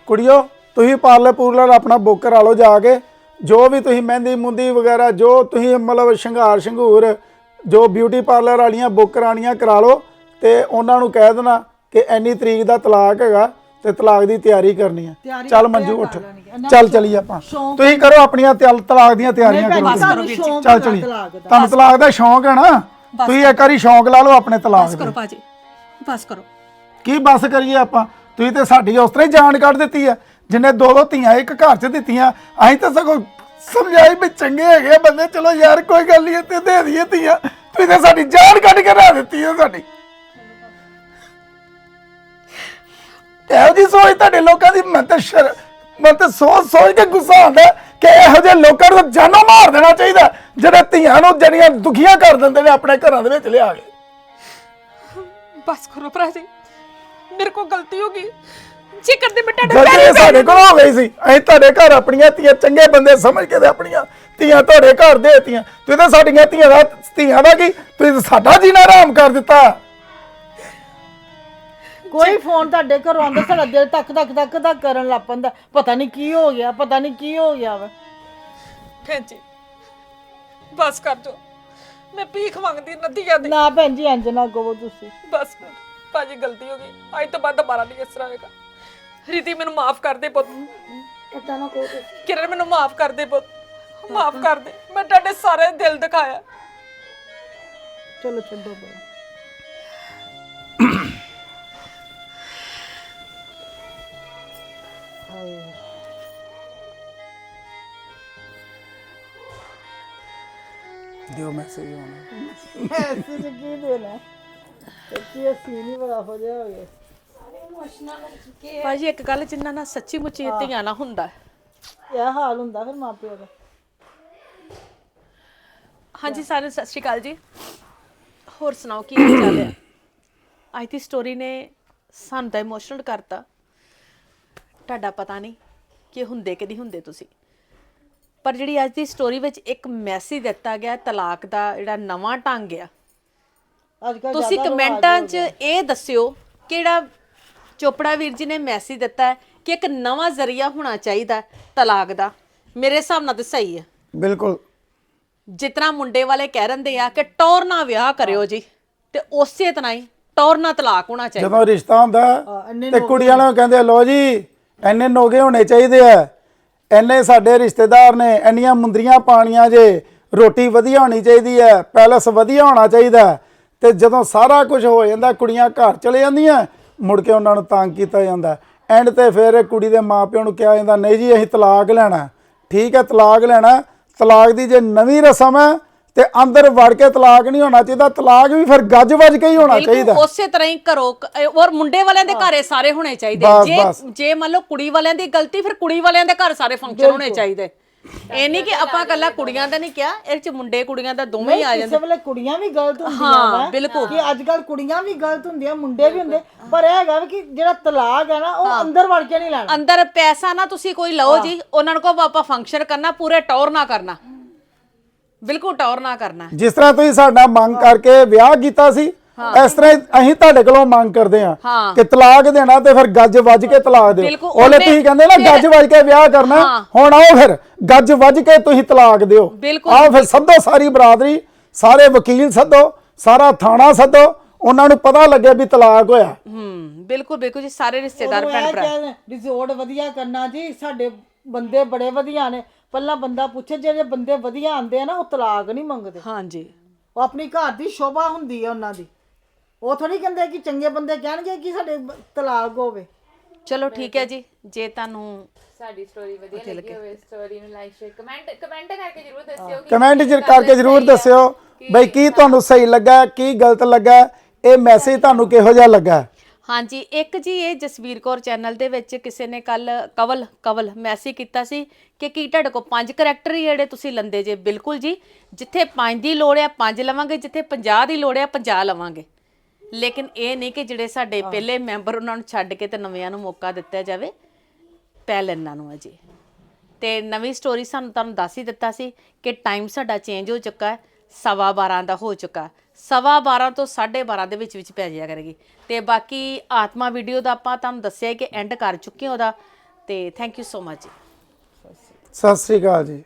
Speaker 1: ਕੁੜੀਓ ਤੁਸੀਂ ਪਾਰਲਰ ਪੂਰਲਰ ਆਪਣਾ ਬੁੱਕ ਕਰਾ ਲਓ ਜਾ ਕੇ। ਜੋ ਵੀ ਤੁਸੀਂ ਮਹਿੰਦੀ ਮੁੰਦੀ ਵਗੈਰਾ ਜੋ ਤੁਸੀਂ ਮਤਲਬ ਸ਼ਿੰਗਾਰ ਸ਼ੰਗੂਰ ਜੋ ਬਿਊਟੀ ਪਾਰਲਰ ਵਾਲੀਆਂ ਬੁੱਕ ਕਰਾਣੀਆਂ ਕਰਾ ਲਓ। ਤੇ ਉਹਨਾਂ ਨੂੰ ਕਹਿ ਦੇਣਾ ਕਿ ਇੰਨੀ ਤਰੀਕ ਦਾ ਤਲਾਕ ਹੈਗਾ ਤੇ ਤਲਾਕ ਦੀ ਤਿਆਰੀ ਕਰਨੀ ਹੈ। ਚੱਲ ਮੰਜੂ
Speaker 2: ਕਰ
Speaker 1: ਉੱਠ ਚੱਲ ਚਲੀਏ ਆਪਾਂ। ਤੁਸੀਂ ਕਰੋ ਆਪਣੀਆਂ ਤਿਲ- ਤਲਾਕ ਦੀਆਂ ਤਿਆਰੀਆਂ ਕਰੋ। ਚੱਲ ਚਲੀ
Speaker 2: ਤਲਾਕ ਦਾ।
Speaker 1: ਤੁਹਾਨੂੰ ਤਲਾਕ ਦਾ ਸ਼ੌਂਕ ਹੈ ਨਾ? ਤੁਸੀਂ ਇੱਕ ਵਾਰੀ ਸ਼ੌਂਕ ਲਾ ਲਓ ਆਪਣੇ ਤਲਾਕ ਦਾ।
Speaker 5: ਬਾਜੀ ਬਸ ਕਰੋ।
Speaker 1: ਕੀ ਬਸ ਕਰੀਏ ਆਪਾਂ? ਤੁਸੀਂ ਤੇ ਸਾਡੀ ਉਸ ਤਰ੍ਹਾਂ ਹੀ ਜਾਨ ਕੱਢ ਦਿੱਤੀ ਆ। ਜਿੰਨੇ ਦੋ ਦੋ ਧੀਆਂ ਇੱਕ ਘਰ 'ਚ ਦਿੱਤੀਆਂ, ਅਸੀਂ ਤਾਂ ਸਗੋਂ ਸਮਝਾਈ ਵੀ ਚੰਗੇ ਹੈਗੇ ਆ ਬੰਦੇ। ਚਲੋ ਯਾਰ, ਕੋਈ ਗੱਲ ਨਹੀਂ ਤੇ ਦੇ ਦਈਏ ਧੀਆਂ। ਤੁਸੀਂ ਤੇ ਸਾਡੀ ਜਾਨ ਕੱਢ ਕੇ ਰੱਖ ਦਿੱਤੀ ਆ ਸਾਡੀ। ਇਹੋ ਜੀ ਸੋਚ ਤੁਹਾਡੇ ਲੋਕਾਂ ਦੀ, ਮੈਂ ਤਾਂ ਸ਼ਰ, ਮੈਂ ਤਾਂ ਸੋਚ ਸੋਚ ਕੇ ਗੁੱਸਾ ਆਉਂਦਾ ਕਿ ਇਹੋ ਜਿਹੇ ਲੋਕਾਂ ਨੂੰ ਜਾਨੋਂ ਮਾਰ ਦੇਣਾ ਚਾਹੀਦਾ, ਜਿਹੜੇ ਧੀਆਂ ਨੂੰ ਜਿਹੜੀਆਂ ਦੁਖੀਆਂ ਕਰ ਦਿੰਦੇ ਨੇ ਆਪਣੇ ਘਰਾਂ ਦੇ ਵਿੱਚ ਲਿਆ ਕੇ।
Speaker 5: ਬਸ ਕਰੋ ਭਰਾ ਜੀ। ਮੇਰੇ ਕੋਲ ਗਲਤੀ ਹੋ ਗਈ। ਜੇ ਕਰਦੇ ਮੈਂ ਤੁਹਾਡੇ
Speaker 1: ਗਲਤੀ ਸਾਡੇ ਕੋਲ ਹੋ ਗਈ ਸੀ। ਅਸੀਂ ਤੁਹਾਡੇ ਘਰ ਆਪਣੀਆਂ ਧੀਆਂ ਚੰਗੇ ਬੰਦੇ ਸਮਝ ਕੇ ਤੇ ਆਪਣੀਆਂ ਧੀਆਂ ਤੁਹਾਡੇ ਘਰ ਦੇਤੀਆਂ। ਤੁਸੀਂ ਤਾਂ ਸਾਡੀਆਂ ਧੀਆਂ ਦਾ ਧੀਆਂ ਦਾ ਕੀ? ਤੁਸੀਂ ਤਾਂ ਸਾਡਾ ਜੀਣਾ ਆਰਾਮ ਕਰ ਦਿੱਤਾ।
Speaker 2: ਕੋਈ ਫੋਨ ਤੁਹਾਡੇ ਘਰੋਂ ਆਉਂਦਾ ਸਾਡਾ ਦਿਲ ਤੱਕ ਤੱਕ ਤੱਕ ਤੱਕ ਕਰਨ ਲੱਗ ਪੈਂਦਾ। ਪਤਾ ਨਹੀਂ ਕੀ ਹੋ ਗਿਆ ਪਤਾ ਨਹੀਂ ਕੀ ਹੋ ਗਿਆ ਵਾ।
Speaker 6: ਭੈਣ ਜੀ ਬਸ ਕਰ ਜੋ ਮੈਂ ਭੀਖ ਮੰਗਦੀ ਨਦੀਆਂ ਦੀ।
Speaker 2: ਨਾ ਭੈਣ ਜੀ ਇੰਜ ਨਾ ਕਹੋ ਤੁਸੀਂ।
Speaker 6: ਬਸ ਕਰ। ਭਾਜੀ ਗਲਤੀ ਹੋ ਗਈ। ਅੱਜ ਤੋਂ ਬਾਅਦ ਦੁਬਾਰਾ ਨਹੀਂ ਇਸ ਤਰ੍ਹਾਂ ਹੋਏਗਾ। ਰੀਤੀ ਮੈਨੂੰ ਮਾਫ ਕਰ ਦੇ ਪੁੱਤ।
Speaker 4: ਇਦਾਂ ਨਾ ਕਹੋ ਤੁਸੀਂ।
Speaker 6: ਕਿਰਨ ਮੈਨੂੰ ਮਾਫ ਕਰ ਦੇ ਪੁੱਤ। ਮਾਫ ਕਰ ਦੇ। ਮੈਂ ਤੁਹਾਡੇ ਸਾਰੇ ਦਿਲ ਦਿਖਾਇਆ।
Speaker 2: ਚਲੋ ਛੱਡੋ ਬੜਾ
Speaker 1: ਦਿਓ ਮੈਸੇਜ ਆਉਣਾ
Speaker 2: ਐਸੇ ਚ ਕੀ ਦੇਣਾ? ਸੱਚੀ ਅਸੀਂ ਨਹੀਂ ਬੜਾ ਹੋ ਜਾਓਗੇ
Speaker 5: ਬਾਜੀ ਇੱਕ ਗੱਲ ਜਿੰਨਾ ਨਾਲ ਸੱਚੀ ਮੁੱਚੀ ਧੀਆਂ ਨਾ ਹੁੰਦਾ
Speaker 2: ਇਹ ਹਾਲ ਹੁੰਦਾ ਫਿਰ ਮਾਪਿਓ ਦਾ।
Speaker 5: ਹਾਂਜੀ ਸਾਰਿਆਂ ਨੂੰ ਸਤਿ ਸ਼੍ਰੀ ਅਕਾਲ ਜੀ। ਹੋਰ ਸੁਣਾਓ ਕੀ ਹਾਲ ਚਾਲ ਹੈ? ਅੱਜ ਦੀ ਸਟੋਰੀ ਨੇ ਸਾਨੂੰ ਤਾਂ ਇਮੋਸ਼ਨਲ ਕਰਤਾ। ਤੁਹਾਡਾ ਪਤਾ ਨਹੀਂ ਕਿ ਹੁੰਦੇ ਕਿ ਨਹੀਂ ਹੁੰਦੇ ਤੁਸੀਂ। ਪਰ ਜਿਹੜੀ ਅੱਜ ਦੀ ਸਟੋਰੀ ਵਿੱਚ ਇੱਕ ਮੈਸੇਜ ਦਿੱਤਾ ਗਿਆ ਤਲਾਕ ਦਾ ਜਿਹੜਾ ਨਵਾਂ ਢੰਗ ਆ
Speaker 2: ਅੱਜ
Speaker 5: ਤੁਸੀਂ ਕਮੈਂਟਾਂ 'ਚ ਇਹ ਦੱਸਿਓ ਕਿਹੜਾ ਚੋਪੜਾ ਵੀਰ ਜੀ ਨੇ ਮੈਸੇਜ ਦਿੱਤਾ ਹੈ ਕਿ ਇੱਕ ਨਵਾਂ ਜ਼ਰੀਆ ਹੋਣਾ ਚਾਹੀਦਾ ਹੈ ਤਲਾਕ ਦਾ। ਮੇਰੇ ਹਿਸਾਬ ਨਾਲ ਤਾਂ ਸਹੀ ਹੈ।
Speaker 1: ਬਿਲਕੁਲ।
Speaker 5: ਜਿਤਨਾ ਮੁੰਡੇ ਵਾਲੇ ਕਹਿ ਰਹਿੰਦੇ ਆ ਕਿ ਟੌਰ ਨਾਲ ਵਿਆਹ ਕਰਿਓ ਜੀ ਤੇ ਉਸੇ ਤਰ੍ਹਾਂ ਹੀ ਟੌਰ ਨਾਲ ਤਲਾਕ ਹੋਣਾ ਚਾਹੀਦਾ।
Speaker 1: ਜਦੋਂ ਰਿਸ਼ਤਾ ਹੁੰਦਾ
Speaker 2: ਇੰਨੇ
Speaker 1: ਤੇ ਕੁੜੀਆਂ ਨੂੰ ਕਹਿੰਦੇ ਲੋ ਜੀ ਐਨੇ ਨੋਗੇ ਹੋਣੇ ਚਾਹੀਦੇ ਆ। ਐਨੇ ਸਾਡੇ ਰਿਸ਼ਤੇਦਾਰ ਨੇ ਐਨੀਆਂ ਮੁੰਦਰੀਆਂ ਪਾਣੀਆਂ ਜੇ। ਰੋਟੀ ਵਧੀਆ ਹੋਣੀ ਚਾਹੀਦੀ ਹੈ ਪੈਲਸ ਵਧੀਆ ਹੋਣਾ ਚਾਹੀਦਾ ਹੈ। ਤੇ ਜਦੋਂ ਸਾਰਾ ਕੁਝ ਹੋ ਜਾਂਦਾ ਕੁੜੀਆਂ ਘਰ ਚਲੇ ਜਾਂਦੀਆਂ ਮੁੜ ਕੇ ਉਹਨਾਂ ਨੂੰ ਤੰਗ ਕੀਤਾ ਜਾਂਦਾ। ਐਂਡ ਤੇ ਫਿਰ ਕੁੜੀ ਦੇ ਮਾਪਿਆਂ ਨੂੰ ਕਿਹਾ ਜਾਂਦਾ ਨਹੀਂ ਜੀ ਅਸੀਂ ਤਲਾਕ ਲੈਣਾ ਠੀਕ ਹੈ ਤਲਾਕ ਲੈਣਾ ਤਲਾਕ ਦੀ ਜੇ ਨਵੀਂ ਰਸਮ ਹੈ ਤੇ ਅੰਦਰ ਵੜ ਕੇ ਤਲਾਕ ਨਹੀਂ ਹੋਣਾ ਚਾਹੀਦਾ ਤਲਾਕ ਵੀ ਫਿਰ ਗੱਜ ਵੱਜ ਕੇ ਹੀ ਹੋਣਾ ਚਾਹੀਦਾ।
Speaker 5: ਉਸੇ ਤਰ੍ਹਾਂ ਹੀ ਕਰੋ ਔਰ ਮੁੰਡੇ ਵਾਲਿਆਂ ਦੇ ਘਰੇ ਸਾਰੇ ਹੋਣੇ ਚਾਹੀਦੇ। ਜੇ। ਜੇ ਮੰਨ ਲਓ ਕੁੜੀ ਵਾਲਿਆਂ ਦੀ ਗਲਤੀ ਫਿਰ ਕੁੜੀ ਵਾਲਿਆਂ ਦੇ ਘਰ ਸਾਰੇ ਫੰਕਸ਼ਨ ਹੋਣੇ ਚਾਹੀਦੇ। ਇਹ ਨਹੀਂ ਕਿ ਆਪਾਂ ਕੱਲਾ ਕੁੜੀਆਂ ਦਾ ਨਹੀਂ ਕਿਹਾ ਇਹ ਚ ਮੁੰਡੇ ਕੁੜੀਆਂ ਦਾ ਦੋਵੇਂ ਹੀ ਆ ਜਾਂਦੇ
Speaker 2: ਕਿਸੇ ਵੇਲੇ ਕੁੜੀਆਂ ਵੀ ਗਲਤ ਹੁੰਦੀਆਂ
Speaker 5: ਹਾਂ,
Speaker 2: ਵਾ
Speaker 5: ਬਿਲਕੁਲ।
Speaker 2: ਕਿ ਅੱਜ ਕੱਲ ਕੁੜੀਆਂ ਵੀ ਗਲਤ ਹੁੰਦੀਆਂ ਮੁੰਡੇ ਵੀ ਹੁੰਦੇ ਪਰ ਇਹ ਹੈਗਾ ਵੀ ਕਿ ਜਿਹੜਾ ਤਲਾਕ ਹੈ ਨਾ ਉਹ ਅੰਦਰ ਵੜ ਕੇ ਨਹੀਂ ਲੈਣਾ।
Speaker 5: ਅੰਦਰ ਪੈਸਾ ਨਾ ਤੁਸੀਂ ਕੋਈ ਲਓ ਜੀ ਉਹਨਾਂ ਨੂੰ ਕਹੋ ਆਪਾਂ ਫੰਕਸ਼ਨ ਕਰਨਾ ਪੂਰੇ ਟੌਰ ਨਾ ਕਰਨਾ। ਬਿਲਕੁਲ ਟੌਰ ਨਾ ਕਰਨਾ।
Speaker 1: ਜਿਸ ਤਰ੍ਹਾਂ ਤੁਸੀਂ ਸਾਡਾ ਮੰਗ ਕਰਕੇ ਵਿਆਹ ਕੀਤਾ ਸੀ ਇਸ ਤਰ੍ਹਾਂ ਹੀ ਅਸੀਂ ਤੁਹਾਡੇ ਕੋਲੋਂ ਮੰਗ ਕਰਦੇ ਆ
Speaker 5: ਹਾਂ।
Speaker 1: ਕਿ ਤਲਾਕ ਦੇਣਾ ਤੇ ਫਿਰ ਗੱਜ ਵੱਜ ਕੇ ਤਲਾਕ ਦਿਓ।
Speaker 5: ਬਿਲਕੁਲ, ਉਹਨੇ-
Speaker 1: ਤੁਸੀਂ ਕਹਿੰਦੇ ਨਾ ਗੱਜ ਵੱਜ ਕੇ ਵਿਆਹ ਕਰਨਾ
Speaker 5: ਹਾਂ।
Speaker 1: ਹੁਣ ਆਓ ਫਿਰ ਗੱਜ ਵੱਜ ਕੇ ਤੁਸੀਂ ਤਲਾਕ ਦਿਓ।
Speaker 5: ਬਿਲਕੁਲ,
Speaker 1: ਆਓ ਫਿਰ ਸੱਦੋ ਸਾਰੀ ਬਰਾਦਰੀ ਸਾਰੇ ਵਕੀਲ ਸੱਦੋ ਸਾਰਾ ਥਾਣਾ ਸੱਦੋ ਉਹਨਾਂ ਨੂੰ ਪਤਾ ਲੱਗੇ ਵੀ ਤਲਾਕ ਹੋਇਆ।
Speaker 5: ਹੂੰ ਬਿਲਕੁਲ ਬਿਲਕੁਲ ਜੀ ਸਾਰੇ ਰਿਸ਼ਤੇਦਾਰ ਭੈਣ
Speaker 2: ਇਹ
Speaker 5: ਭਰਾ।
Speaker 2: ਰਿਜ਼ੋਰਟ ਵਧੀਆ ਕਰਨਾ ਜੀ ਸਾਡੇ ਬੰਦੇ ਬੜੇ ਵਧੀਆ ਨੇ। ਪਹਿਲਾਂ ਬੰਦਾ ਪੁੱਛੇ ਜਿਹੜੇ ਬੰਦੇ ਵਧੀਆ ਆਂਦੇ ਆ ਨਾ ਉਹ ਤਲਾਕ ਨਹੀਂ ਮੰਗਦੇ।
Speaker 5: ਹਾਂਜੀ।
Speaker 2: ਉਹ ਆਪਣੀ ਘਰ ਦੀ ਸ਼ੋਭਾ ਹੁੰਦੀ ਹੈ ਉਹਨਾਂ ਦੀ। ਉਹ ਥੋੜੀ ਕਹਿੰਦੇ ਕਿ ਚੰਗੇ ਬੰਦੇ ਕਹਿਣਗੇ ਕਿ ਸਾਡੇ ਬ- ਤਲਾਕ ਹੋਵੇ।
Speaker 5: ਚਲੋ ਠੀਕ ਹੈ ਜੀ ਜੇ ਤੁਹਾਨੂੰ
Speaker 3: ਸਾਡੀ ਸਟੋਰੀ ਵਧੀਆ ਲੱਗੀ ਹੋਵੇ ਸਟੋਰੀ ਨੂੰ ਲਾਈਕ ਸ਼ੇਅਰ ਕਮੈਂਟ ਕਮੈਂਟ ਕਰਕੇ ਜ਼ਰੂਰ ਦੱਸਿਓ ਕਿ
Speaker 1: ਕਮੈਂਟ ਜਰ ਕਰਕੇ ਜਰੂਰ ਦੱਸਿਓ ਬਈ ਕੀ ਤੁਹਾਨੂੰ ਸਹੀ ਲੱਗਾ ਕੀ ਗਲਤ ਲੱਗਾ ਇਹ ਮੈਸੇਜ ਤੁਹਾਨੂੰ ਕਿਹੋ ਜਿਹਾ ਲੱਗਾ?
Speaker 5: ਹਾਂਜੀ ਇੱਕ ਜੀ ਇਹ ਜਸਵੀਰ ਕੌਰ ਚੈਨਲ ਦੇ ਵਿੱਚ ਕਿਸੇ ਨੇ ਕੱਲ ਕਵਲ ਕਵਲ ਮੈਸੇਜ ਕੀਤਾ ਸੀ ਕਿ ਕੀ ਤੁਹਾਡੇ ਕੋਲ ਪੰਜ ਕਰੈਕਟਰ ਹੀ ਜਿਹੜੇ ਤੁਸੀਂ ਲੰਦੇ ਜੇ। ਬਿਲਕੁਲ ਜੀ ਜਿੱਥੇ ਪੰਜ ਦੀ ਲੋੜ ਹੈ ਪੰਜ ਲਵਾਂਗੇ ਜਿੱਥੇ 50 ਦੀ ਲੋੜ ਹੈ 50 ਲਵਾਂਗੇ। ਲੇਕਿਨ ਇਹ ਨਹੀਂ ਕਿ ਜਿਹੜੇ ਸਾਡੇ ਪਹਿਲੇ ਮੈਂਬਰ ਉਹਨਾਂ ਨੂੰ ਛੱਡ ਕੇ ਤੇ ਨਵਿਆਂ ਨੂੰ ਮੌਕਾ ਦਿੱਤਾ ਜਾਵੇ ਪਹਿਲ ਇਹਨਾਂ ਨੂੰ ਅਜੇ। ਤੇ ਨਵੀਂ ਸਟੋਰੀ ਸਾਨੂੰ ਤੁਹਾਨੂੰ ਦੱਸ ਹੀ ਦਿੱਤਾ ਸੀ ਕਿ ਟਾਈਮ ਸਾਡਾ ਚੇਂਜ ਹੋ ਚੁੱਕਾ ਹੈ ਸਵਾ 12 ਦਾ ਹੋ ਚੁੱਕਾ ਸਵਾ 12 ਤੋਂ 12:30 ਦੇ ਵਿੱਚ ਵਿੱਚ ਪੈ ਜਾਇਆ ਕਰੇਗੀ। ਤੇ ਬਾਕੀ ਆਤਮਾ ਵੀਡੀਓ ਦਾ ਆਪਾਂ ਤੁਹਾਨੂੰ ਦੱਸਿਆ ਕਿ ਐਂਡ ਕਰ ਚੁੱਕੇ ਹਾਂ ਉਹਦਾ। ਤੇ ਥੈਂਕ ਯੂ ਸੋ ਮਚ ਜੀ।
Speaker 1: ਸਤਿ ਸ੍ਰੀ ਅਕਾਲ ਜੀ।